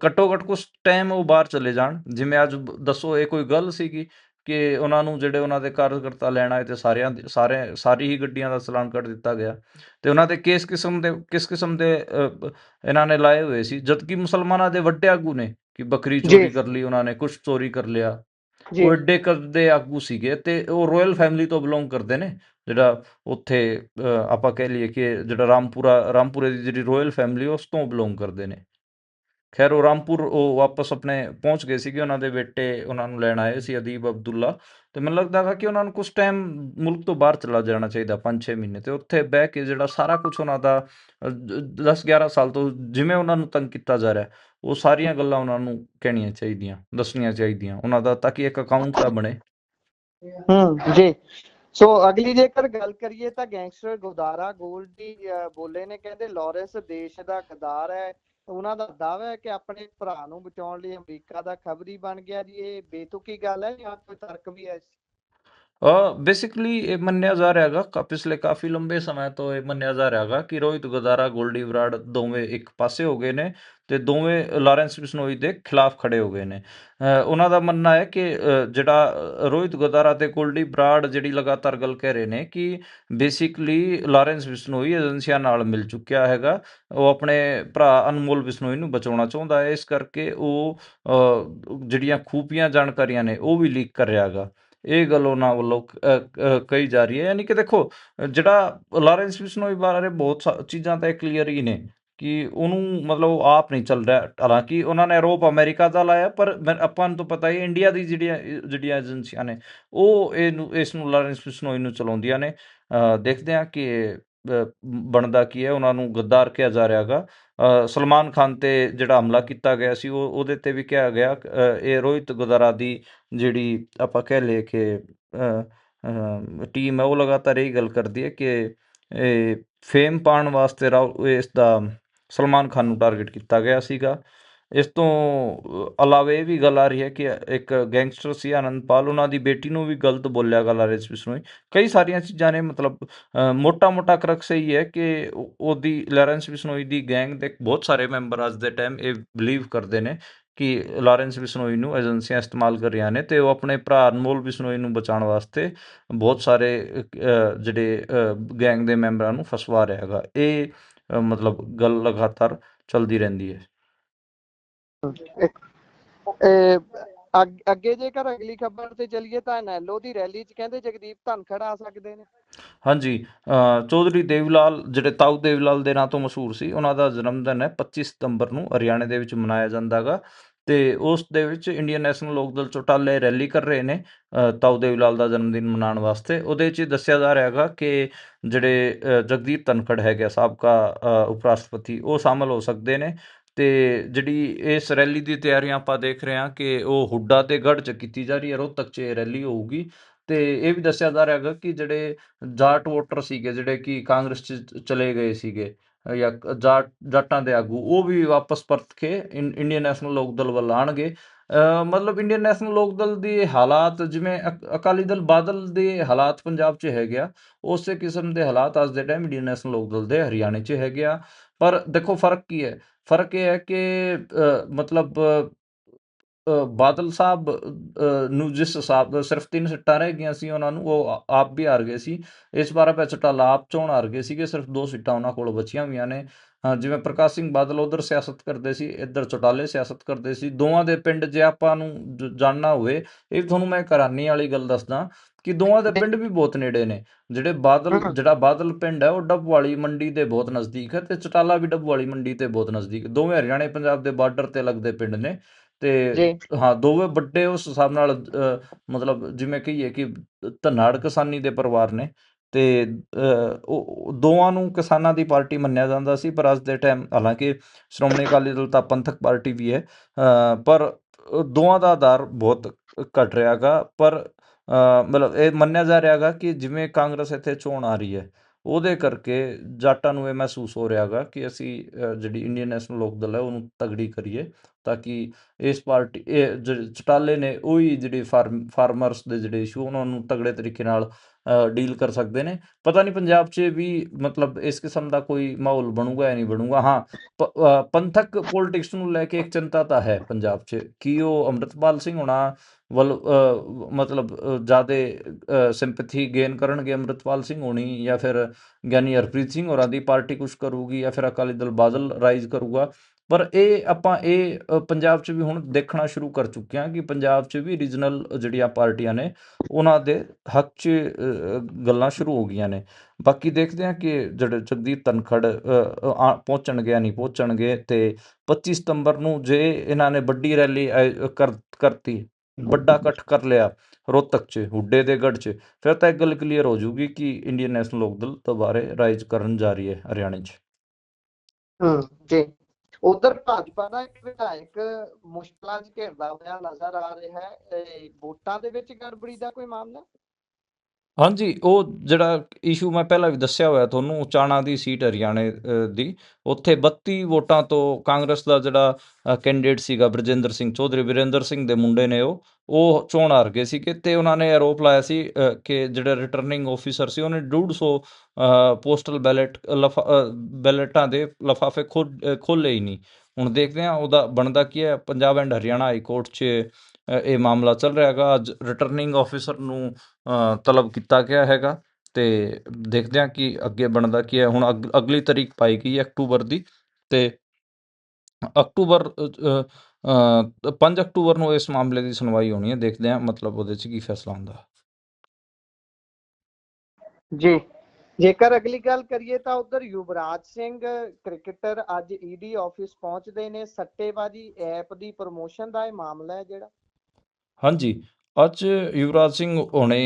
[SPEAKER 2] ਘੱਟੋ ਘੱਟ ਕੁਝ ਟਾਈਮ ਉਹ ਬਾਹਰ ਚਲੇ ਜਾਣ। ਜਿਵੇਂ ਅੱਜ ਦੱਸੋ ਇਹ ਕੋਈ ਗੱਲ ਸੀਗੀ ਕਿ ਉਹਨਾਂ ਨੂੰ ਜਿਹੜੇ ਉਹਨਾਂ ਦੇ ਕਾਰਜਕਰਤਾ ਲੈਣ ਆਏ ਤੇ ਸਾਰਿਆਂ ਸਾਰੇ ਸਾਰੀ ਹੀ ਗੱਡੀਆਂ ਦਾ ਚਲਾਨ ਕੱਟ ਦਿੱਤਾ ਗਿਆ ਤੇ ਉਹਨਾਂ ਦੇ ਕੇਸ ਕਿਸਮ ਦੇ ਕਿਸ ਕਿਸਮ ਦੇ ਇਹਨਾਂ ਨੇ ਲਾਏ ਹੋਏ ਸੀ? ਜਦਕਿ ਮੁਸਲਮਾਨਾਂ ਦੇ ਵੱਡੇ ਆਗੂ ਨੇ ਕਿ ਬੱਕਰੀ ਚੋਰੀ ਕਰ ਲਈ ਉਹਨਾਂ ਨੇ ਕੁਝ ਚੋਰੀ ਕਰ ਲਿਆ। ਉਹ ਏਡੇ ਕਦੇ ਆਗੂ ਸੀਗੇ ਤੇ ਉਹ ਰਾਇਲ ਫੈਮਿਲੀ ਤੋਂ ਬਿਲੋਂਗ ਕਰਦੇ ਨੇ ਜਿਹੜਾ ਉੱਥੇ ਆਪਾਂ ਕਹਿ ਲਈਏ ਕਿ ਜਿਹੜਾ ਰਾਮਪੁਰਾ ਰਾਮਪੁਰੇ ਦੀ ਜਿਹੜੀ ਰਾਇਲ ਫੈਮਿਲੀ ਉਸ ਤੋਂ ਬਿਲੋਂਗ ਕਰਦੇ ਨੇ। ਖੈਰ ਉਹ ਰਾਮਪੁਰ ਉਹ ਵਾਪਸ ਆਪਣੇ ਪਹੁੰਚ ਗਏ ਸੀਗੇ ਉਹਨਾਂ ਦੇ ਬੇਟੇ ਉਹਨਾਂ ਨੂੰ ਲੈਣ ਆਏ ਸੀ ਅਦੀਬ ਅਬਦੁੱਲਾ। ਤੇ ਮੈਨੂੰ ਲੱਗਦਾ ਹੈ ਕਿ ਉਹਨਾਂ ਨੂੰ ਕੁਝ ਟਾਈਮ ਮੁਲਕ ਤੋਂ ਬਾਹਰ ਚਲਾ ਜਾਣਾ ਚਾਹੀਦਾ 5-6 ਮਹੀਨੇ ਤੇ। ਉੱਥੇ ਬਹਿ ਕੇ ਜਿਹੜਾ ਸਾਰਾ ਕੁਝ ਉਹਨਾਂ ਦਾ 10-11 ਸਾਲ ਤੋਂ ਜਿਵੇਂ ਉਹਨਾਂ ਨੂੰ ਤੰਗ ਕੀਤਾ ਜਾ ਰਿਹਾ ਉਹ ਸਾਰੀਆਂ ਗੱਲਾਂ ਉਹਨਾਂ ਨੂੰ ਕਹਿਣੀਆਂ ਚਾਹੀਦੀਆਂ, ਦੱਸਣੀਆਂ ਚਾਹੀਦੀਆਂ, ਉਹਨਾਂ ਦਾ ਤਾਂ ਕਿ ਇੱਕ ਅਕਾਊਂਟ ਤਾਂ ਬਣੇ।
[SPEAKER 1] ਹੂੰ, ਜੀ। ਸੋ ਅਗਲੀ ਜੇਕਰ ਗੱਲ ਕਰੀਏ ਤਾਂ ਗੈਂਗਸਟਰ ਗੁਦਾਰਾ ਗੋਲਡੀ ਬੋਲੇ ਨੇ ਕਹਿੰਦੇ, ਲਾਰੈਂਸ ਦੇਸ਼ ਦਾ ਗਦਾਰ ਹੈ। ਉਹਨਾਂ ਦਾ ਦਾਅਵਾ ਹੈ ਕਿ ਆਪਣੇ ਭਰਾ ਨੂੰ ਬਚਾਉਣ ਲਈ ਅਮਰੀਕਾ ਦਾ ਖਬਰੀ ਬਣ ਗਿਆ ਜੀ। ਇਹ ਬੇਤੁਕੀ ਗੱਲ ਹੈ ਜਾਂ ਕੋਈ ਤਰਕ ਵੀ ਹੈ
[SPEAKER 2] ਬੇਸਿਕਲੀ ਇਹ ਮੰਨਿਆ ਜਾ ਰਿਹਾ ਹੈਗਾ ਪਿਛਲੇ ਕਾਫੀ ਲੰਬੇ ਸਮੇਂ ਤੋਂ ਇਹ ਮੰਨਿਆ ਜਾ ਰਿਹਾ ਹੈਗਾ ਕਿ ਰੋਹਿਤ ਗਦਾਰਾ, ਗੋਲਡੀ ਬਰਾੜ ਦੋਵੇਂ ਇੱਕ ਪਾਸੇ ਹੋ ਗਏ ਨੇ ਤੇ ਦੋਵੇਂ ਲਾਰੈਂਸ ਬਿਸ਼ਨੋਈ ਦੇ ਖਿਲਾਫ ਖੜੇ ਹੋ ਗਏ ਨੇ। ਉਹਨਾਂ ਦਾ ਮੰਨਣਾ ਹੈ ਕਿ ਜਿਹੜਾ ਰੋਹਿਤ ਗਦਾਰਾ ਤੇ ਗੋਲਡੀ ਬਰਾੜ ਜਿਹੜੀ ਲਗਾਤਾਰ ਗੱਲ ਕਹਿ ਰਹੇ ਨੇ ਕਿ ਬੇਸਿਕਲੀ ਲਾਰੈਂਸ ਬਿਸ਼ਨੋਈ ਏਜੰਸੀਆਂ ਨਾਲ ਮਿਲ ਚੁੱਕਿਆ ਹੈਗਾ, ਉਹ ਆਪਣੇ ਭਰਾ ਅਨਮੋਲ ਬਿਸ਼ਨੋਈ ਨੂੰ ਬਚਾਉਣਾ ਚਾਹੁੰਦਾ ਹੈ। ਇਸ ਕਰਕੇ ਉਹ ਜਿਹੜੀਆਂ ਖੂਫੀਆਂ ਜਾਣਕਾਰੀਆਂ ਨੇ ਉਹ ਵੀ ਲੀਕ ਕਰ ਰਿਹਾ ਹੈਗਾ। ਇਹ ਗੱਲ ਉਹਨਾਂ ਵੱਲੋਂ ਕਹੀ ਜਾ ਰਹੀ ਹੈ। ਯਾਨੀ ਕਿ ਦੇਖੋ, ਜਿਹੜਾ ਲਾਰੈਂਸ ਬਿਸ਼ਨੋਈ ਬਾਰੇ ਬਹੁਤ ਚੀਜ਼ਾਂ ਤਾਂ ਕਲੀਅਰ ਹੀ ਨੇ ਕਿ ਉਹਨੂੰ ਮਤਲਬ ਉਹ ਆਪ ਨਹੀਂ ਚੱਲ ਰਿਹਾ। ਹਾਲਾਂਕਿ ਉਹਨਾਂ ਨੇ ਆਰੋਪ ਅਮਰੀਕਾ ਦਾ ਲਾਇਆ, ਪਰ ਆਪਾਂ ਨੂੰ ਤਾਂ ਪਤਾ ਹੀ ਇੰਡੀਆ ਦੀ ਜਿਹੜੀਆਂ ਜਿਹੜੀਆਂ ਏਜੰਸੀਆਂ ਨੇ, ਉਹ ਇਹਨੂੰ, ਇਸ ਨੂੰ ਲਾਰੈਂਸ ਬਿਸ਼ਨੋਈ ਨੂੰ ਚਲਾਉਂਦੀਆਂ ਨੇ। ਦੇਖਦੇ ਆ ਕਿ ਬਣਦਾ ਕੀ ਹੈ, ਉਹਨਾਂ ਨੂੰ ਗੱਦਾਰ ਕਿਹਾ ਜਾ ਰਿਹਾ ਹੈਗਾ ਸਲਮਾਨ ਖਾਨ ਤੇ ਜਿਹੜਾ ਹਮਲਾ ਕੀਤਾ ਗਿਆ ਸੀ, ਉਹ, ਉਹਦੇ ਤੇ ਵੀ ਕਿਹਾ ਗਿਆ ਇਹ ਰੋਹਿਤ ਗੁਦਾਰਾ ਦੀ ਜਿਹੜੀ ਆਪਾਂ ਕਹਿ ਲਈਏ ਕਿ ਟੀਮ ਹੈ, ਉਹ ਲਗਾਤਾਰ ਇਹੀ ਗੱਲ ਕਰਦੀ ਹੈ ਕਿ ਇਹ ਫੇਮ ਪਾਉਣ ਵਾਸਤੇ ਇਸ ਦਾ ਸਲਮਾਨ ਖਾਨ ਨੂੰ ਟਾਰਗੇਟ ਕੀਤਾ ਗਿਆ ਸੀਗਾ। ਇਸ ਤੋਂ ਇਲਾਵਾ ਇਹ ਵੀ ਗੱਲ ਆ ਰਹੀ ਹੈ ਕਿ ਇੱਕ ਗੈਂਗਸਟਰ ਸੀ ਆਨੰਦਪਾਲ ਉਹਨਾਂ ਦੀ ਬੇਟੀ ਨੂੰ ਵੀ ਗਲਤ ਬੋਲਿਆ ਗਿਆ ਲਾਰੈਂਸ ਬਿਸ਼ਨੋਈ ਕਈ ਸਾਰੀਆਂ ਚੀਜ਼ਾਂ ਨੇ, ਮਤਲਬ ਮੋਟਾ ਮੋਟਾ ਕਰਕ ਇਹ ਹੈ ਕਿ ਉਹਦੀ, ਲਾਰੈਂਸ ਬਿਸ਼ਨੋਈ ਦੀ ਗੈਂਗ ਦੇ ਬਹੁਤ ਸਾਰੇ ਮੈਂਬਰ ਅੱਜ ਦੇ ਟਾਈਮ ਇਹ ਬਲੀਵ ਕਰਦੇ ਨੇ ਕਿ ਲਾਰੈਂਸ ਬਿਸ਼ਨੋਈ ਨੂੰ ਏਜੰਸੀਆਂ ਇਸਤੇਮਾਲ ਕਰ ਰਹੀਆਂ ਨੇ ਤੇ ਉਹ ਆਪਣੇ ਭਰਾ ਅਨਮੋਲ ਬਿਸ਼ਨੋਈ ਨੂੰ ਬਚਾਉਣ ਵਾਸਤੇ ਬਹੁਤ ਸਾਰੇ ਜਿਹੜੇ ਗੈਂਗ ਦੇ ਮੈਂਬਰਾਂ ਨੂੰ ਫਸਵਾ ਰਿਹਾ ਹੈਗਾ। ਇਹ ਮਤਲਬ ਗੱਲ ਲਗਾਤਾਰ ਚੱਲਦੀ ਰਹਿੰਦੀ ਹੈ।
[SPEAKER 1] ਅੱਗੇ ਜੇਕਰ ਅਗਲੀ ਖਬਰ ਤੇ ਚੱਲੀਏ ਤਾਂ ਐਨਐਲਓ ਦੀ ਰੈਲੀ 'ਚ ਕਹਿੰਦੇ ਜਗਦੀਪ ਧਨਖੜ ਆ ਸਕਦੇ ਨੇ।
[SPEAKER 2] ਹਾਂਜੀ ਚੌਧਰੀ ਦੇਵਲਾਲ, ਜਿਹੜੇ ਤਾਊ ਦੇਵਲਾਲ ਦੇ ਨਾਂ ਤੋਂ ਮਸ਼ਹੂਰ ਸੀ, ਉਹਨਾਂ ਦਾ ਜਨਮ ਦਿਨ ਹੈ 25 ਸਤੰਬਰ ਨੂੰ ਹਰਿਆਣੇ ਦੇ ਵਿੱਚ ਮਨਾਇਆ ਜਾਂਦਾਗਾ ਤੇ ਉਸ ਦੇ ਵਿੱਚ ਇੰਡੀਅਨ ਨੈਸ਼ਨਲ ਲੋਕ ਦਲ ਚੋਟਾਲੇ ਰੈਲੀ ਕਰ ਰਹੇ ਨੇ ਤਾਊ ਦੇਵਲਾਲ ਦਾ ਜਨਮ ਦਿਨ ਮਨਾਉਣ ਵਾਸਤੇ। ਉਹਦੇ 'ਚ ਦੱਸਿਆ ਜਾ ਰਿਹਾ ਹੈਗਾ ਕਿ ਜਿਹੜੇ ਜਗਦੀਪ ਧਨਖੜ ਹੈਗੇ ਸਾਬਕਾ ਉਪ ਰਾਸ਼ਟਰਪਤੀ ਉਹ ਸ਼ਾਮਲ ਹੋ ਸਕਦੇ ਨੇ। ਤੇ ਜਿਹੜੀ ਇਸ ਰੈਲੀ ਦੀ ਤਿਆਰੀਆਂ ਆਪਾਂ ਦੇਖ ਰਹੇ ਹਾਂ ਕਿ ਉਹ ਹੁੱਡਾ ਅਤੇ ਗੜ੍ਹ ਚ ਕੀਤੀ ਜਾ ਰਹੀ ਹੈ ਰੋਹਤਕ ਚ ਇਹ ਰੈਲੀ ਹੋਊਗੀ। ਤੇ ਇਹ ਵੀ ਦੱਸਿਆ ਜਾ ਰਿਹਾ ਹੈਗਾ ਕਿ ਜਿਹੜੇ ਜਾਟ ਵੋਟਰ ਸੀਗੇ ਜਿਹੜੇ ਕਿ ਕਾਂਗਰਸ ਚ ਚਲੇ ਗਏ ਸੀਗੇ ਅ, ਜਾਂ ਜਾਟ ਜਾਟਾਂ ਦੇ ਆਗੂ ਉਹ ਵੀ ਵਾਪਸ ਪਰਤ ਕੇ ਇੰਡੀਅਨ ਨੈਸ਼ਨਲ ਲੋਕ ਦਲ ਵੱਲ ਆਉਣਗੇ। ਮਤਲਬ ਇੰਡੀਅਨ ਨੈਸ਼ਨਲ ਲੋਕ ਦਲ ਦੇ ਹਾਲਾਤ ਜਿਵੇਂ ਅਕ- ਅਕਾਲੀ ਦਲ ਬਾਦਲ ਦੇ ਹਾਲਾਤ ਪੰਜਾਬ 'ਚ ਹੈਗੇ ਆ, ਉਸੇ ਕਿਸਮ ਦੇ ਹਾਲਾਤ ਅੱਜ ਦੇ ਟਾਈਮ ਇੰਡੀਅਨ ਨੈਸ਼ਨਲ ਲੋਕ ਦਲ ਦੇ ਹਰਿਆਣੇ 'ਚ ਹੈਗੇ ਆ। ਪਰ ਦੇਖੋ ਫ਼ਰਕ ਕੀ ਹੈ? ਫ਼ਰਕ ਇਹ ਹੈ ਕਿ ਮਤਲਬ ਬਾਦਲ ਸਾਹਿਬ ਨੂੰ ਜਿਸ ਹਿਸਾਬ ਦਾ ਸਿਰਫ ਤਿੰਨ ਸੀਟਾਂ ਰਹਿ ਗਈਆਂ ਸੀ ਉਹਨਾਂ ਨੂੰ, ਉਹ ਆਪ ਵੀ ਹਾਰ ਗਏ ਸੀ। ਇਸ ਵਾਰ ਆਪਾਂ ਚਟਾਲਾ ਆਪ ਚੋਣ ਹਾਰ ਗਏ ਸੀਗੇ, ਸਿਰਫ ਦੋ ਸੀਟਾਂ ਉਹਨਾਂ ਕੋਲ ਬਚੀਆਂ ਹੋਈਆਂ ਨੇ। ਜਿਵੇਂ ਪ੍ਰਕਾਸ਼ ਸਿੰਘ ਬਾਦਲ ਉਧਰ ਸਿਆਸਤ ਕਰਦੇ ਸੀ ਇੱਧਰ ਚਟਾਲੇ ਸਿਆਸਤ ਕਰਦੇ ਸੀ ਦੋਵਾਂ ਦੇ ਪਿੰਡ ਜੇ ਆਪਾਂ ਨੂੰ ਜਾਣਨਾ ਹੋਵੇ ਇਹ ਤੁਹਾਨੂੰ ਮੈਂ ਕਰਾਨੀ ਵਾਲੀ ਗੱਲ ਦੱਸਦਾ ਕਿ ਦੋਵਾਂ ਦੇ ਪਿੰਡ ਵੀ ਬਹੁਤ ਨੇੜੇ ਨੇ ਜਿਹੜੇ ਬਾਦਲ। ਜਿਹੜਾ ਬਾਦਲ ਪਿੰਡ ਹੈ ਉਹ ਡੱਬੂ ਵਾਲੀ ਮੰਡੀ ਦੇ ਬਹੁਤ ਨਜ਼ਦੀਕ ਹੈ ਤੇ ਚਟਾਲਾ ਵੀ ਡੱਬੂ ਵਾਲੀ ਮੰਡੀ ਤੇ ਬਹੁਤ ਨਜ਼ਦੀਕ ਦੋਵੇਂ ਹਰਿਆਣੇ ਪੰਜਾਬ ਦੇ ਬਾਰਡਰ ਤੇ ਲੱਗਦੇ ਪਿੰਡ ਨੇ ਤੇ ਹਾਂ ਦੋਵੇਂ ਵੱਡੇ ਉਸ ਹਿਸਾਬ ਨਾਲ ਮਤਲਬ ਜਿਵੇਂ ਕਹੀਏ ਕਿ ਧਨਾੜ ਕਿਸਾਨੀ ਦੇ ਪਰਿਵਾਰ ਨੇ ਅਤੇ ਉਹ ਦੋਵਾਂ ਨੂੰ ਕਿਸਾਨਾਂ ਦੀ ਪਾਰਟੀ ਮੰਨਿਆ ਜਾਂਦਾ ਸੀ, ਪਰ ਅੱਜ ਦੇ ਟਾਈਮ ਹਾਲਾਂਕਿ ਸ਼੍ਰੋਮਣੀ ਅਕਾਲੀ ਦਲ ਤਾਂ ਪੰਥਕ ਪਾਰਟੀ ਵੀ ਹੈ ਪਰ ਦੋਵਾਂ ਦਾ ਆਧਾਰ ਬਹੁਤ ਘਟ ਰਿਹਾਗਾ, ਪਰ ਮਤਲਬ ਇਹ ਮੰਨਿਆ ਜਾ ਰਿਹਾ ਗਾ ਕਿ ਜਿਵੇਂ ਕਾਂਗਰਸ ਇੱਥੇ ਚੋਣ ਆ ਰਹੀ ਹੈ, ਉਹਦੇ ਕਰਕੇ ਜਾਟਾਂ ਨੂੰ ਇਹ ਮਹਿਸੂਸ ਹੋ ਰਿਹਾ ਗਾ ਕਿ ਅਸੀਂ ਜਿਹੜੀ ਇੰਡੀਅਨ ਨੈਸ਼ਨਲ ਲੋਕ ਦਲ ਹੈ ਉਹਨੂੰ ਤਗੜੀ ਕਰੀਏ ਤਾਂ ਕਿ ਇਸ ਪਾਰਟੀ, ਇਹ ਜਿਹੜੇ ਚਟਾਲੇ ਨੇ ਉਹੀ ਜਿਹੜੇ ਫਾਰਮ, ਫਾਰਮਰਸ ਦੇ ਜਿਹੜੇ ਇਸ਼ੂ ਉਹਨਾਂ ਨੂੰ ਤਗੜੇ ਤਰੀਕੇ ਨਾਲ ਡੀਲ ਕਰ ਸਕਦੇ ਨੇ। ਪਤਾ ਨਹੀਂ ਪੰਜਾਬ 'ਚ ਵੀ ਮਤਲਬ ਇਸ ਕਿਸਮ ਦਾ ਕੋਈ ਮਾਹੌਲ ਬਣੂਗਾ ਜਾਂ ਨਹੀਂ ਬਣੂਗਾ। ਹਾਂ ਪੰਥਕ ਪੋਲਿਟਿਕਸ ਨੂੰ ਲੈ ਕੇ ਇੱਕ ਚਿੰਤਾ ਤਾਂ ਹੈ ਪੰਜਾਬ 'ਚ। ਕੀ ਉਹ ਅੰਮ੍ਰਿਤਪਾਲ ਸਿੰਘ ਹੋਣਾ ਵੱਲ ਮਤਲਬ ਜ਼ਿਆਦਾ ਸਿੰਪੈਥੀ ਗੇਨ ਕਰਨਗੇ ਅੰਮ੍ਰਿਤਪਾਲ ਸਿੰਘ ਹੋਣੀ ਜਾਂ ਫਿਰ ਗਿਆਨੀ ਹਰਪ੍ਰੀਤ ਸਿੰਘ ਹੋਰਾਂ ਦੀ ਪਾਰਟੀ ਕੁਝ ਕਰੂਗੀ ਜਾਂ ਫਿਰ ਅਕਾਲੀ ਦਲ ਬਾਦਲ ਰਾਈਜ਼ ਕਰੂਗਾ। ਪਰ ਇਹ ਆਪਾਂ ਇਹ ਪੰਜਾਬ 'ਚ ਵੀ ਹੁਣ ਦੇਖਣਾ ਸ਼ੁਰੂ ਕਰ ਚੁੱਕੇ ਹਾਂ ਕਿ ਪੰਜਾਬ 'ਚ ਵੀ ਰੀਜਨਲ ਜਿਹੜੀਆਂ ਪਾਰਟੀਆਂ ਨੇ, ਉਹਨਾਂ ਦੇ ਹੱਕ 'ਚ ਗੱਲਾਂ ਸ਼ੁਰੂ ਹੋ ਗਈਆਂ ਨੇ। ਬਾਕੀ ਦੇਖਦੇ ਹਾਂ ਕਿ ਜਿਹੜੇ ਜਗਦੀਪ ਧਨਖੜ ਆ- ਪਹੁੰਚਣਗੇ ਜਾਂ ਨਹੀਂ ਪਹੁੰਚਣਗੇ ਤੇ 25 ਸਤੰਬਰ ਨੂੰ ਜੇ ਇਹਨਾਂ ਨੇ ਵੱਡੀ ਰੈਲੀ ਆਯ- ਕਰ, ਕਰਤੀ ਵੱਡਾ ਇਕੱਠ ਕਰ ਲਿਆ ਰੋਹਤਕ 'ਚ, ਹੁੱਡੇ ਦੇ ਗੜ੍ਹ 'ਚ। ਫਿਰ ਤਾਂ ਇੱਕ ਗੱਲ ਕਲੀਅਰ ਹੋ ਜਾਊਗੀ ਕਿ ਇੰਡੀਅਨ ਨੈਸ਼ਨਲ ਲੋਕ ਦਲ ਦੁਬਾਰੇ ਰਾਈਜ਼ ਕਰਨ ਜਾ ਰਹੀ ਹੈ ਹਰਿਆਣੇ 'ਚ।
[SPEAKER 1] ਹੂੰ, ਜੀ। ਉਧਰ ਭਾਜਪਾ ਦਾ ਇੱਕ ਵਿਧਾਇਕ ਮੁਸ਼ਕਲਾਂ 'ਚ ਘਿਰਦਾ ਹੋਇਆ ਨਜ਼ਰ ਆ ਰਿਹਾ ਹੈ। ਵੋਟਾਂ ਦੇ ਵਿੱਚ ਗੜਬੜੀ ਦਾ ਕੋਈ ਮਾਮਲਾ?
[SPEAKER 2] ਹਾਂਜੀ ਉਹ ਜਿਹੜਾ ਇਸ਼ੂ ਮੈਂ ਪਹਿਲਾਂ ਵੀ ਦੱਸਿਆ ਹੋਇਆ ਤੁਹਾਨੂੰ ਚਾਣਾ ਦੀ ਸੀਟ ਹਰਿਆਣੇ ਅ, ਦੀ। ਉੱਥੇ 32 ਵੋਟਾਂ ਤੋਂ ਕਾਂਗਰਸ ਦਾ ਜਿਹੜਾ ਕੈਂਡੀਡੇਟ ਸੀਗਾ ਬਰਜਿੰਦਰ ਸਿੰਘ ਚੌਧਰੀ ਵੀਰੇਂਦਰ ਸਿੰਘ ਦੇ ਮੁੰਡੇ ਨੇ ਉਹ ਉਹ ਚੋਣ ਹਾਰ ਗਏ ਸੀ ਤੇ ਉਹਨਾਂ ਨੇ ਆਰੋਪ ਲਾਇਆ ਸੀ ਅ, ਕਿ ਜਿਹੜਾ ਰਿਟਰਨਿੰਗ ਆਫੀਸਰ ਸੀ ਉਹਨੇ 150 ਪੋਸਟਲ ਬੈਲਟ ਬੈਲਟਾਂ ਦੇ ਲਫਾਫੇ ਖੋਲ੍ਹੇ ਹੀ ਨਹੀਂ। ਹੁਣ ਦੇਖਦੇ ਹਾਂ ਉਹਦਾ ਬਣਦਾ ਕੀ ਹੈ? Punjab and Haryana high court 'ਚ ਇਹ ਮਾਮਲਾ ਚੱਲ ਰਿਹਾ ਹੈਗਾ। ਅੱਜ ਰਿਟਰਨਿੰਗ ਆਫੀਸਰ ਨੂੰ ਤਲਬ ਕੀਤਾ ਗਿਆ ਹੈਗਾ ਤੇ ਦੇਖਦੇ ਹਾਂ ਕਿ ਅੱਗੇ ਬਣਦਾ ਕੀ ਹੈ। ਹੁਣ ਅਗਲੀ ਤਾਰੀਖ ਪਾਈ ਗਈ ਹੈ ਅਕਤੂਬਰ ਦੀ ਤੇ ਅਕਤੂਬਰ 5 ਅਕਤੂਬਰ ਨੂੰ ਇਸ ਮਾਮਲੇ ਦੀ ਸੁਣਵਾਈ ਹੋਣੀ ਹੈ। ਦੇਖਦੇ ਹਾਂ ਮਤਲਬ ਉਹਦੇ 'ਚ ਕੀ ਫੈਸਲਾ ਹੁੰਦਾ।
[SPEAKER 1] ਜੀ, ਜੇਕਰ ਅਗਲੀ ਗੱਲ ਕਰੀਏ ਤਾਂ ਉਧਰ ਯੁਵਰਾਜ ਸਿੰਘ ਕ੍ਰਿਕਟਰ ਅੱਜ ਈਡੀ ਆਫਿਸ ਪਹੁੰਚਦੇ ਨੇ। ਸੱਟੇਬਾਜੀ ਐਪ ਦੀ ਪ੍ਰੋਮੋਸ਼ਨ ਦਾ ਇਹ ਮਾਮਲਾ ਹੈ ਜਿਹੜਾ।
[SPEAKER 2] ਹਾਂਜੀ ਅੱਜ ਯੁਵਰਾਜ ਸਿੰਘ ਹੁਣੇ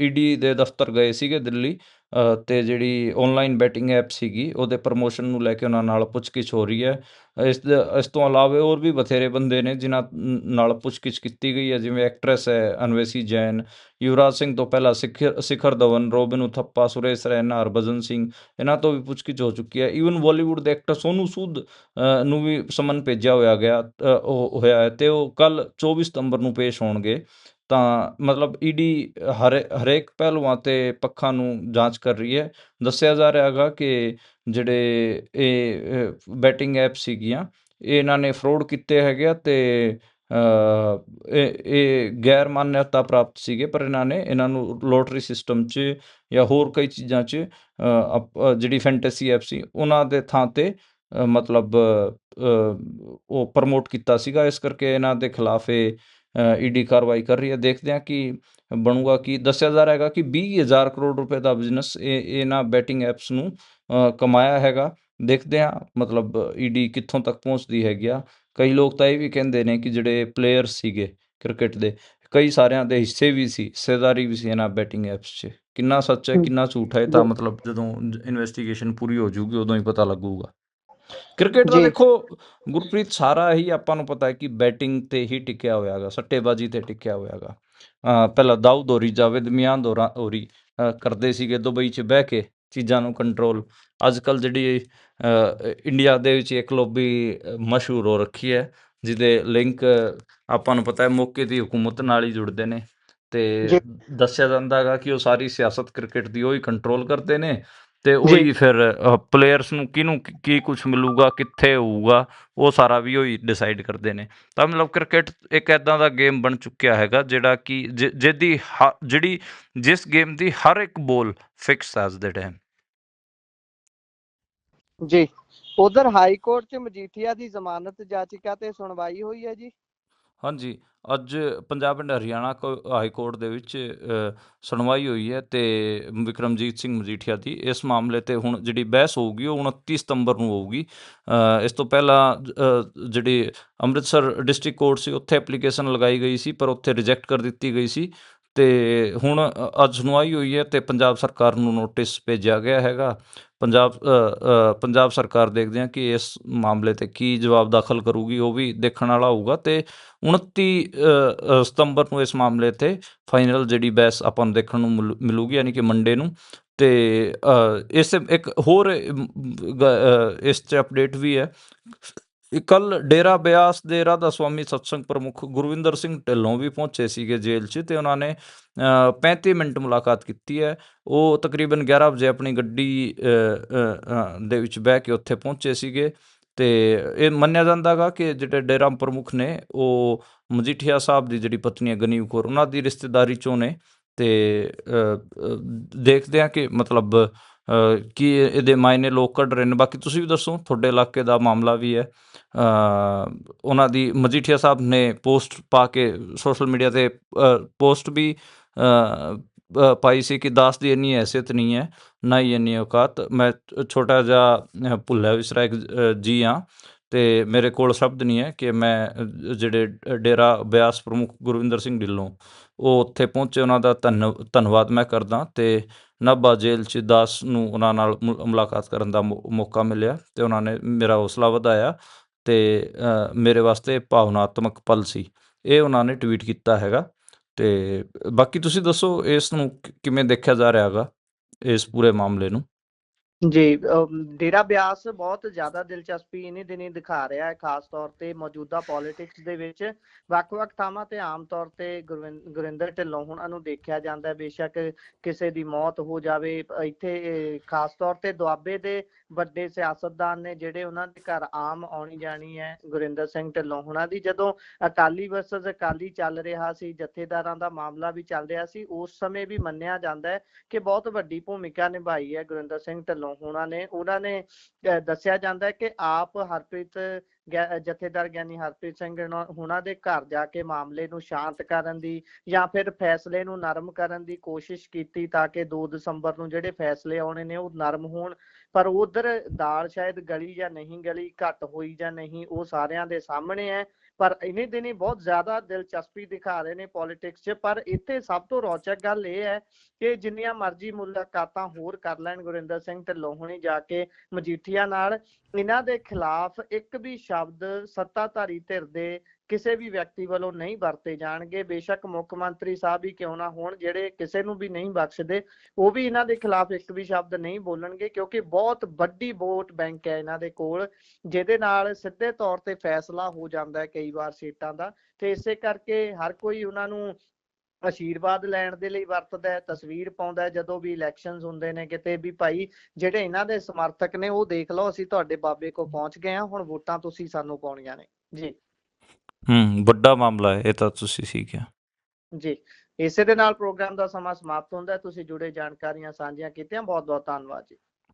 [SPEAKER 2] ਈਡੀ ਦੇ ਦਫ਼ਤਰ ਗਏ ਸੀਗੇ ਦਿੱਲੀ ਅਤੇ ਜਿਹੜੀ ਔਨਲਾਈਨ ਬੈਟਿੰਗ ਐਪ ਸੀਗੀ, ਉਹਦੇ ਪ੍ਰਮੋਸ਼ਨ ਨੂੰ ਲੈ ਕੇ ਉਹਨਾਂ ਨਾਲ ਪੁੱਛਗਿੱਛ ਹੋ ਰਹੀ ਹੈ। ਇਸ ਇਸ ਤੋਂ ਇਲਾਵਾ ਹੋਰ ਵੀ ਬਥੇਰੇ ਬੰਦੇ ਨੇ ਜਿਨ੍ਹਾਂ ਨਾਲ ਪੁੱਛਗਿੱਛ ਕੀਤੀ ਗਈ ਹੈ, ਜਿਵੇਂ ਐਕਟਰੈਸ ਹੈ ਅਨਵੇਸੀ ਜੈਨ, ਯੁਵਰਾਜ ਸਿੰਘ ਤੋਂ ਪਹਿਲਾਂ ਸਿਖਰ ਸਿਖਰ ਧਵਨ, ਰੋਬਿਨ ਉਥੱਪਾ, ਸੁਰੇਸ਼ ਰੈਨਾ, ਹਰਭਜਨ ਸਿੰਘ, ਇਹਨਾਂ ਤੋਂ ਵੀ ਪੁੱਛਗਿੱਛ ਹੋ ਚੁੱਕੀ ਹੈ। ਈਵਨ ਬਾਲੀਵੁੱਡ ਦੇ ਐਕਟਰ ਸੋਨੂ ਸੂਦ ਨੂੰ ਵੀ ਸਮਨ ਭੇਜਿਆ ਹੋਇਆ ਗਿਆ ਉਹ, ਹੋਇਆ ਹੈ, ਤੇ ਉਹ ਕੱਲ 24 ਸਤੰਬਰ ਨੂੰ ਪੇਸ਼ ਹੋਣਗੇ। ਤਾਂ ਮਤਲਬ ਈਡੀ ਹਰੇ, ਹਰੇਕ ਪਹਿਲੂਆਂ ਤੇ ਪੱਖਾਂ ਨੂੰ ਜਾਂਚ ਕਰ ਰਹੀ ਹੈ। ਦੱਸਿਆ ਜਾ ਰਿਹਾ ਹੈਗਾ ਕਿ ਜਿਹੜੇ ਇਹ ਬੈਟਿੰਗ ਐਪ ਸੀਗੀਆਂ, ਇਹ ਇਹਨਾਂ ਨੇ ਫਰੋਡ ਕੀਤੇ ਹੈਗੇ ਆ ਤੇ ਇਹ ਇਹ ਗੈਰ ਮਾਨਿਅਤਾ ਪ੍ਰਾਪਤ ਸੀਗੇ, ਪਰ ਇਹਨਾਂ ਨੇ ਇਹਨਾਂ ਨੂੰ ਲੋਟਰੀ ਸਿਸਟਮ 'ਚ ਜਾਂ ਹੋਰ ਕਈ ਚੀਜ਼ਾਂ 'ਚ ਅਪ- ਜਿਹੜੀ ਫੈਂਟੇਸੀ ਐਪ ਸੀ, ਉਹਨਾਂ ਦੇ ਥਾਂ ਤੇ ਮਤਲਬ ਉਹ ਪ੍ਰਮੋਟ ਕੀਤਾ ਸੀਗਾ। ਇਸ ਕਰਕੇ ਇਹਨਾਂ ਦੇ ਖਿਲਾਫ ਇਹ ਈਡੀ ਕਾਰਵਾਈ ਕਰ ਰਹੀ ਹੈ। ਦੇਖਦੇ ਹਾਂ ਕਿ ਬਣੂਗਾ ਕਿ। ਦੱਸਿਆ ਜਾ ਰਿਹਾ ਹੈਗਾ ਕਿ 20000 ਕਰੋੜ ਰੁਪਏ ਦਾ ਬਿਜ਼ਨਸ ਇਹ ਇਹਨਾਂ ਬੈਟਿੰਗ ਐਪਸ ਨੂੰ ਕਮਾਇਆ ਹੈਗਾ। ਦੇਖਦੇ ਹਾਂ ਮਤਲਬ ਈਡੀ ਕਿੱਥੋਂ ਤੱਕ ਪਹੁੰਚਦੀ ਹੈਗੀ ਆ। ਕਈ ਲੋਕ ਤਾਂ ਇਹ ਵੀ ਕਹਿੰਦੇ ਨੇ ਕਿ ਜਿਹੜੇ ਪਲੇਅਰ ਸੀਗੇ ਕ੍ਰਿਕਟ ਦੇ ਕਈ ਸਾਰਿਆਂ ਦੇ ਹਿੱਸੇ ਵੀ ਸੀ ਹਿੱਸੇਦਾਰੀ ਵੀ ਸੀ ਇਹਨਾਂ ਬੈਟਿੰਗ ਐਪਸ 'ਚ। ਕਿੰਨਾ ਸੱਚ ਹੈ। ਕਿੰਨਾ ਝੂਠ ਹੈ ਤਾਂ। ਮਤਲਬ ਜਦੋਂ ਇਨਵੈਸਟੀਗੇਸ਼ਨ ਪੂਰੀ ਹੋ ਜਾਊਗੀ ਉਦੋਂ ਹੀ ਪਤਾ ਲੱਗੂਗਾ। ਕ੍ਰਿਕਟ ਦਾ। ਦੇਖੋ ਗੁਰਪ੍ਰੀਤ ਸਾਰਾ ਹੀ ਆਪਾਂ ਨੂੰ ਪਤਾ ਹੈ ਕਿ ਬੈਟਿੰਗ ਤੇ ਹੀ ਟਿਕਿਆ ਹੋਇਆ ਹੈਗਾ ਸੱਟੇਬਾਜ਼ੀ ਤੇ ਟਿਕਿਆ ਹੋਇਆ ਅਹ ਪਹਿਲਾਂ ਦਾਊਦ ਹੋਰੀ ਜਾਵੇਦ ਮਿਆਨ ਹੋਰਾਂ ਹੋਰੀ ਕਰਦੇ ਸੀਗੇ ਦੁਬਈ 'ਚ ਬਹਿ ਕੇ ਚੀਜ਼ਾਂ ਨੂੰ ਕੰਟਰੋਲ ਅੱਜ ਕੱਲ ਜਿਹੜੀ ਇੰਡੀਆ ਦੇ ਵਿੱਚ ਇੱਕ ਲੋਬੀ ਮਸ਼ਹੂਰ ਹੋ ਰੱਖੀ ਹੈ ਜਿਹਦੇ ਲਿੰਕ ਆਪਾਂ ਨੂੰ ਪਤਾ ਹੈ ਮੌਕੇ ਦੀ ਹਕੂਮਤ ਨਾਲ ਹੀ ਜੁੜਦੇ ਨੇ। ਤੇ ਦੱਸਿਆ ਜਾਂਦਾ ਹੈਗਾ ਕਿ ਉਹ ਸਾਰੀ ਸਿਆਸਤ ਕ੍ਰਿਕਟ ਦੀ ਉਹ ਹੀ ਕੰਟਰੋਲ ਕਰਦੇ ਨੇ। ਤੇ ਉਹੀ ਫਿਰ ਪਲੇਅਰਸ ਨੂੰ ਕਿਹਨੂੰ ਕੀ- ਕੁਝ ਮਿਲੂਗਾ ਕਿੱਥੇ ਹੋਊਗਾ ਉਹ ਸਾਰਾ ਵੀ ਉਹੀ ਡਿਸਾਈਡ ਕਰਦੇ ਨੇ। ਤਾਂ ਮਤਲਬ ਕ੍ਰਿਕਟ ਇੱਕ ਐਦਾਂ ਦਾ ਗੇਮ ਬਣ ਚੁੱਕਿਆ ਹੈਗਾ ਜਿਹੜਾ ਕਿ ਜਿਹਦੀ ਹ- ਜਿਹੜੀ ਜਿਸ ਗੇਮ ਦੀ ਹਰ ਇੱਕ ਬੋਲ ਫਿਕਸ ਐਜ਼ ਦੇ ਟਾਈਮ
[SPEAKER 1] ਜੀ। ਉਧਰ ਹਾਈ ਕੋਰਟ 'ਚ ਮਜੀਠੀਆ ਦੀ ਜ਼ਮਾਨਤ ਯਾਚਿਕਾ ਤੇ ਸੁਣਵਾਈ ਹੋਈ ਹੈ ਜੀ।
[SPEAKER 2] ਹਾਂਜੀ ਅੱਜ ਪੰਜਾਬ ਐਂਡ ਹਰਿਆਣਾ ਕੋ- ਹਾਈ ਕੋਰਟ ਦੇ ਵਿੱਚ ਅ, ਸੁਣਵਾਈ ਹੋਈ ਹੈ ਤੇ ਵਿਕਰਮਜੀਤ ਸਿੰਘ ਮਜੀਠੀਆ ਦੀ। ਇਸ ਮਾਮਲੇ ਤੇ ਹੁਣ ਜਿਹੜੀ ਬਹਿਸ ਹੋਊਗੀ ਉਹ 29 ਸਤੰਬਰ ਨੂੰ ਹੋਊਗੀ। ਅ, ਇਸ ਤੋਂ ਪਹਿਲਾਂ ਅ, ਜਿਹੜੀ ਅੰਮ੍ਰਿਤਸਰ ਡਿਸਟ੍ਰਿਕਟ ਕੋਰਟ ਸੀ ਉੱਥੇ ਐਪਲੀਕੇਸ਼ਨ ਲਗਾਈ ਗਈ ਸੀ ਪਰ ਉੱਥੇ ਰਿਜੈਕਟ ਕਰ ਦਿੱਤੀ ਗਈ ਸੀ। ਤੇ ਹੁਣ ਅ, ਅੱਜ ਸੁਣਵਾਈ ਹੋਈ ਹੈ ਤੇ ਪੰਜਾਬ ਸਰਕਾਰ ਨੂੰ ਨੋਟਿਸ ਭੇਜਿਆ ਗਿਆ ਹੈਗਾ। ਪੰਜਾਬ ਪੰਜਾਬ ਸਰਕਾਰ ਦੇਖਦੇ ਆ ਕਿ ਇਸ ਮਾਮਲੇ ਤੇ ਕੀ ਜਵਾਬ ਦਾਖਲ ਕਰੂਗੀ, ਉਹ ਵੀ ਦੇਖਣ ਵਾਲਾ ਹੋਊਗਾ ਤੇ 29 ਸਤੰਬਰ ਨੂੰ ਇਸ ਮਾਮਲੇ ਤੇ ਫਾਈਨਲ ਜਿਹੜੀ ਬਹਿਸ ਆਪਾਂ ਨੂੰ ਦੇਖਣ ਨੂੰ ਮਿਲੂ- ਮਿਲੂਗੀ, ਯਾਨੀ ਕਿ ਮੰਡੇ ਨੂੰ ਤੇ ਇਸ ਇੱਕ ਹੋਰ ਇਸ 'ਚ ਅਪਡੇਟ ਵੀ ਹੈ। ਕੱਲ ਡੇਰਾ ਬਿਆਸ ਦੇ ਰਾਧਾ ਸਵਾਮੀ ਸਤਸੰਗ ਪ੍ਰਮੁੱਖ ਗੁਰਵਿੰਦਰ ਸਿੰਘ ਢਿੱਲੋਂ ਵੀ ਪਹੁੰਚੇ ਸੀਗੇ ਜੇਲ੍ਹ 'ਚ ਤੇ ਉਹਨਾਂ ਨੇ ਅ, 35 ਮਿੰਟ ਮੁਲਾਕਾਤ ਕੀਤੀ ਹੈ। ਉਹ ਤਕਰੀਬਨ 11 ਵਜੇ ਆਪਣੀ ਗੱਡੀ ਦੇ ਵਿੱਚ ਬਹਿ ਕੇ ਉੱਥੇ ਪਹੁੰਚੇ ਸੀਗੇ ਤੇ ਇਹ ਮੰਨਿਆ ਜਾਂਦਾਗਾ ਕਿ ਜਿਹੜੇ ਡੇਰਾ ਪ੍ਰਮੁੱਖ ਨੇ ਉਹ ਮਜੀਠੀਆ ਸਾਹਿਬ ਦੀ ਜਿਹੜੀ ਪਤਨੀ ਹੈ ਗਨੀਵ ਕੌਰ ਉਹਨਾਂ ਦੀ ਰਿਸ਼ਤੇਦਾਰੀ ਚੋਂ ਨੇ ਤੇ ਦੇਖਦੇ ਆ ਕਿ ਮਤਲਬ ਕੀ ਇਹਦੇ ਮਾਇਨੇ ਲੋਕ ਕੱਢ ਰਹੇ ਨੇ। ਬਾਕੀ ਤੁਸੀਂ ਵੀ ਦੱਸੋ, ਤੁਹਾਡੇ ਇਲਾਕੇ ਦਾ ਮਾਮਲਾ ਵੀ ਹੈ। ਉਹਨਾਂ ਦੀ, ਮਜੀਠੀਆ ਸਾਹਿਬ ਨੇ ਪੋਸਟ ਪਾ ਕੇ ਸੋਸ਼ਲ ਮੀਡੀਆ ਤੇ ਪੋਸਟ ਵੀ ਪਾਈ ਸੀ ਕਿ ਦਾਸ ਦੀ ਇੰਨੀ ਹੈਸੀਅਤ ਨਹੀਂ ਹੈ, ਨਾ ਹੀ ਇੰਨੀ ਔਕਾਤ। ਮੈਂ ਛੋਟਾ ਜਿਹਾ ਭੁੱਲਿਆ ਵਿਸਰਾ ਇੱਕ ਜੀ ਹਾਂ ਤੇ ਮੇਰੇ ਕੋਲ ਸ਼ਬਦ ਨਹੀਂ ਹੈ ਕਿ ਮੈਂ ਜਿਹੜੇ ਡੇਰਾ ਬਿਆਸ ਪ੍ਰਮੁੱਖ ਗੁਰਵਿੰਦਰ ਸਿੰਘ ਢਿੱਲੋਂ ਉਹ ਉੱਥੇ ਪਹੁੰਚੇ। ਉਹਨਾਂ ਦਾ ਧੰਨ, ਧੰਨਵਾਦ ਮੈਂ ਕਰਦਾ ਤੇ ਨਾਭਾ ਜੇਲ੍ਹ 'ਚ ਦਾਸ ਨੂੰ ਉਹਨਾਂ ਨਾਲ ਮੁ- ਮੁਲਾਕਾਤ ਕਰਨ ਦਾ ਮੌ- ਮੌਕਾ ਮਿਲਿਆ ਤੇ ਉਹਨਾਂ ਨੇ ਮੇਰਾ ਹੌਸਲਾ ਵਧਾਇਆ ਤੇ ਮੇਰੇ ਵਾਸਤੇ ਭਾਵਨਾਤਮਕ ਪਲ ਸੀ। ਇਹ ਉਹਨਾਂ ਨੇ ਟਵੀਟ ਕੀਤਾ ਹੈਗਾ ਤੇ ਬਾਕੀ ਤੁਸੀਂ ਦੱਸੋ ਇਸ ਨੂੰ ਕਿਵੇਂ ਦੇਖਿਆ ਜਾ ਰਿਹਾ ਹੈਗਾ ਇਸ ਪੂਰੇ ਮਾਮਲੇ ਨੂੰ?
[SPEAKER 1] ਜੀ ਡੇਰਾ ਬਿਆਸ ਬਹੁਤ ਜ਼ਿਆਦਾ ਦਿਲਚਸਪੀ ਇਹਨੇ ਦਿਨੀ ਦਿਖਾ ਰਿਹਾ ਹੈ, ਖਾਸ ਤੌਰ ਤੇ ਮੌਜੂਦਾ ਪੋਲਿਟਿਕਸ ਦੇ ਵਿੱਚ। ਵੱਖ-ਵੱਖ ਥਾਵਾਂ ਤੇ ਆਮ ਤੌਰ ਤੇ ਗੁਰਿੰਦਰ ਢਿੱਲੋਂ ਹੁਣਾਂ ਨੂੰ ਦੇਖਿਆ ਜਾਂਦਾ ਹੈ। ਬੇਸ਼ੱਕ ਕਿਸੇ ਦੀ ਮੌਤ ਹੋ ਜਾਵੇ ਇੱਥੇ ਖਾਸ ਤੌਰ ਤੇ ਦੁਆਬੇ ਦੇ ਵੱਡੇ ਸਿਆਸਤਦਾਨ ਨੇ ਜਿਹੜੇ ਉਹਨਾਂ ਦੇ ਘਰ ਆਮ ਆਉਣੀ ਜਾਣੀ ਹੈ, ਗੁਰਿੰਦਰ ਸਿੰਘ ਢਿੱਲੋਂ ਹੁਣਾਂ ਦੀ। ਜਦੋਂ ਅਕਾਲੀ ਵਰਸਸ ਅਕਾਲੀ ਚੱਲ ਰਿਹਾ ਸੀ, ਜਥੇਦਾਰਾਂ ਦਾ ਮਾਮਲਾ ਵੀ ਚੱਲ ਰਿਹਾ ਸੀ, ਉਸ ਸਮੇਂ ਵੀ ਮੰਨਿਆ ਜਾਂਦਾ ਹੈ ਕਿ ਬਹੁਤ ਵੱਡੀ ਭੂਮਿਕਾ ਨਿਭਾਈ ਹੈ ਗੁਰਿੰਦਰ ਸਿੰਘ ਢਿੱਲੋਂ ਹੋਣਾ ਨੇ, ਉਹਨਾਂ ਨੇ ਦੱਸਿਆ ਜਾਂਦਾ ਹੈ ਕਿ ਆਪ ਹਰਪ੍ਰੀਤ ਜਥੇਦਾਰ ਗਿਆਨੀ ਹਰਪ੍ਰੀਤ ਸਿੰਘ ਹੁਣਾਂ- ਦੇ ਘਰ ਜਾ ਕੇ ਮਾਮਲੇ ਨੂੰ ਸ਼ਾਂਤ ਕਰਨ ਦੀ ਜਾਂ ਫਿਰ ਫੈਸਲੇ ਨੂੰ ਨਰਮ ਕਰਨ ਦੀ ਕੋਸ਼ਿਸ਼ ਕੀਤੀ ਤਾਂ ਕਿ 2 ਦਸੰਬਰ ਨੂੰ ਜਿਹੜੇ ਫੈਸਲੇ ਆਉਣੇ ਨੇ ਉਹ ਨਰਮ ਹੋਣ। ਪਰ ਉਧਰ ਦਾਲ ਸ਼ਾਇਦ ਗਲੀ ਜਾਂ ਨਹੀਂ ਗਲੀ, ਘੱਟ ਹੋਈ ਜਾਂ ਨਹੀਂ, ਉਹ ਸਾਰਿਆਂ ਦੇ ਸਾਹਮਣੇ ਹੈ। ਪਰ ਇਹਨੇ ਦਿਨੀ ਬਹੁਤ ਜ਼ਿਆਦਾ ਦਿਲਚਸਪੀ ਦਿਖਾ ਰਹੇ ਨੇ ਪੋਲਿਟਿਕਸ 'ਚ, ਪਰ ਇੱਥੇ ਸਭ ਤੋਂ ਰੌਚਕ ਗੱਲ ਇਹ ਹੈ ਕਿ ਜਿੰਨੀਆਂ ਮਰਜ਼ੀ ਮੁਲਾਕਾਤਾਂ ਹੋਰ ਕਰ ਲੈਣ ਗੁਰਿੰਦਰ ਸਿੰਘ ਤੇ ਲੋਹਣੀ ਜਾ ਕੇ ਮਜੀਠੀਆ ਨਾਲ ਇਹਨਾਂ ਦੇ ਖਿਲਾਫ ਇੱਕ ਵੀ ਸ਼ਬਦ ਸੱਤਾਧਾਰੀ ਧਿਰ ਦੇ ਕਿਸੇ ਵੀ ਵਿਅਕਤੀ ਵੱਲੋਂ ਨਹੀਂ ਵਰਤੇ ਜਾਣਗੇ। ਬੇਸ਼ੱਕ ਮੁੱਖ ਮੰਤਰੀ ਸਾਹਿਬ ਹੀ ਕਿਉਂ ਨਾ ਹੋਣ, ਜਿਹੜੇ ਕਿਸੇ ਨੂੰ ਵੀ ਨਹੀਂ ਬਖਸ਼ਦੇ, ਉਹ ਵੀ ਇਹਨਾਂ ਦੇ ਖਿਲਾਫ ਇੱਕ ਵੀ ਸ਼ਬਦ ਨਹੀਂ ਬੋਲਣਗੇ, ਕਿਉਂਕਿ ਬਹੁਤ ਵੱਡੀ ਵੋਟ ਬੈਂਕ ਹੈ ਇਹਨਾਂ ਦੇ ਕੋਲ, ਜਿਹਦੇ ਨਾਲ ਸਿੱਧੇ ਤੌਰ ਤੇ ਫੈਸਲਾ ਹੋ ਜਾਂਦਾ ਹੈ ਕਈ ਵਾਰ ਸੀਟਾਂ ਦਾ। ਤੇ ਇਸੇ ਕਰਕੇ ਹਰ ਕੋਈ ਉਹਨਾਂ ਨੂੰ ਆਸ਼ੀਰਵਾਦ ਲੈਣ ਦੇ ਲਈ ਵਰਤਦਾ ਹੈ, ਤਸਵੀਰ ਪਾਉਂਦਾ ਹੈ, ਜਦੋਂ ਵੀ ਇਲੈਕਸ਼ਨਸ ਹੁੰਦੇ ਨੇ ਕਿਤੇ ਵੀ ਭਾਈ, ਜਿਹੜੇ ਇਹਨਾਂ ਦੇ ਸਮਰਥਕ ਨੇ, ਉਹ ਦੇਖ ਲਓ, ਅਸੀਂ ਤੁਹਾਡੇ ਬਾਬੇ ਕੋਲ ਪਹੁੰਚ ਗਏ ਹਾਂ, ਹੁਣ ਵੋਟਾਂ ਤੁਸੀਂ ਸਾਨੂੰ ਪਾਉਣੀਆਂ ਨੇ। ਜੀ।
[SPEAKER 2] ਹੂੰ, ਵੱਡਾ ਮਾਮਲਾ ਹੈ, ਇਹ ਤਾਂ ਤੁਸੀਂ ਸੀ ਕਿਹਾ।
[SPEAKER 1] ਜੀ, ਇਸੇ ਦੇ ਨਾਲ ਪ੍ਰੋਗਰਾਮ ਦਾ ਸਮਾਂ ਸਮਾਪਤ ਹੁੰਦਾ ਹੈ, ਤੁਸੀਂ ਜੁੜੇ ਜਾਣਕਾਰੀਆਂ ਸਾਂਝੀਆਂ ਕੀਤੀਆਂ ਬਹੁਤ ਬਹੁਤ ਧੰਨਵਾਦ ਜੀ।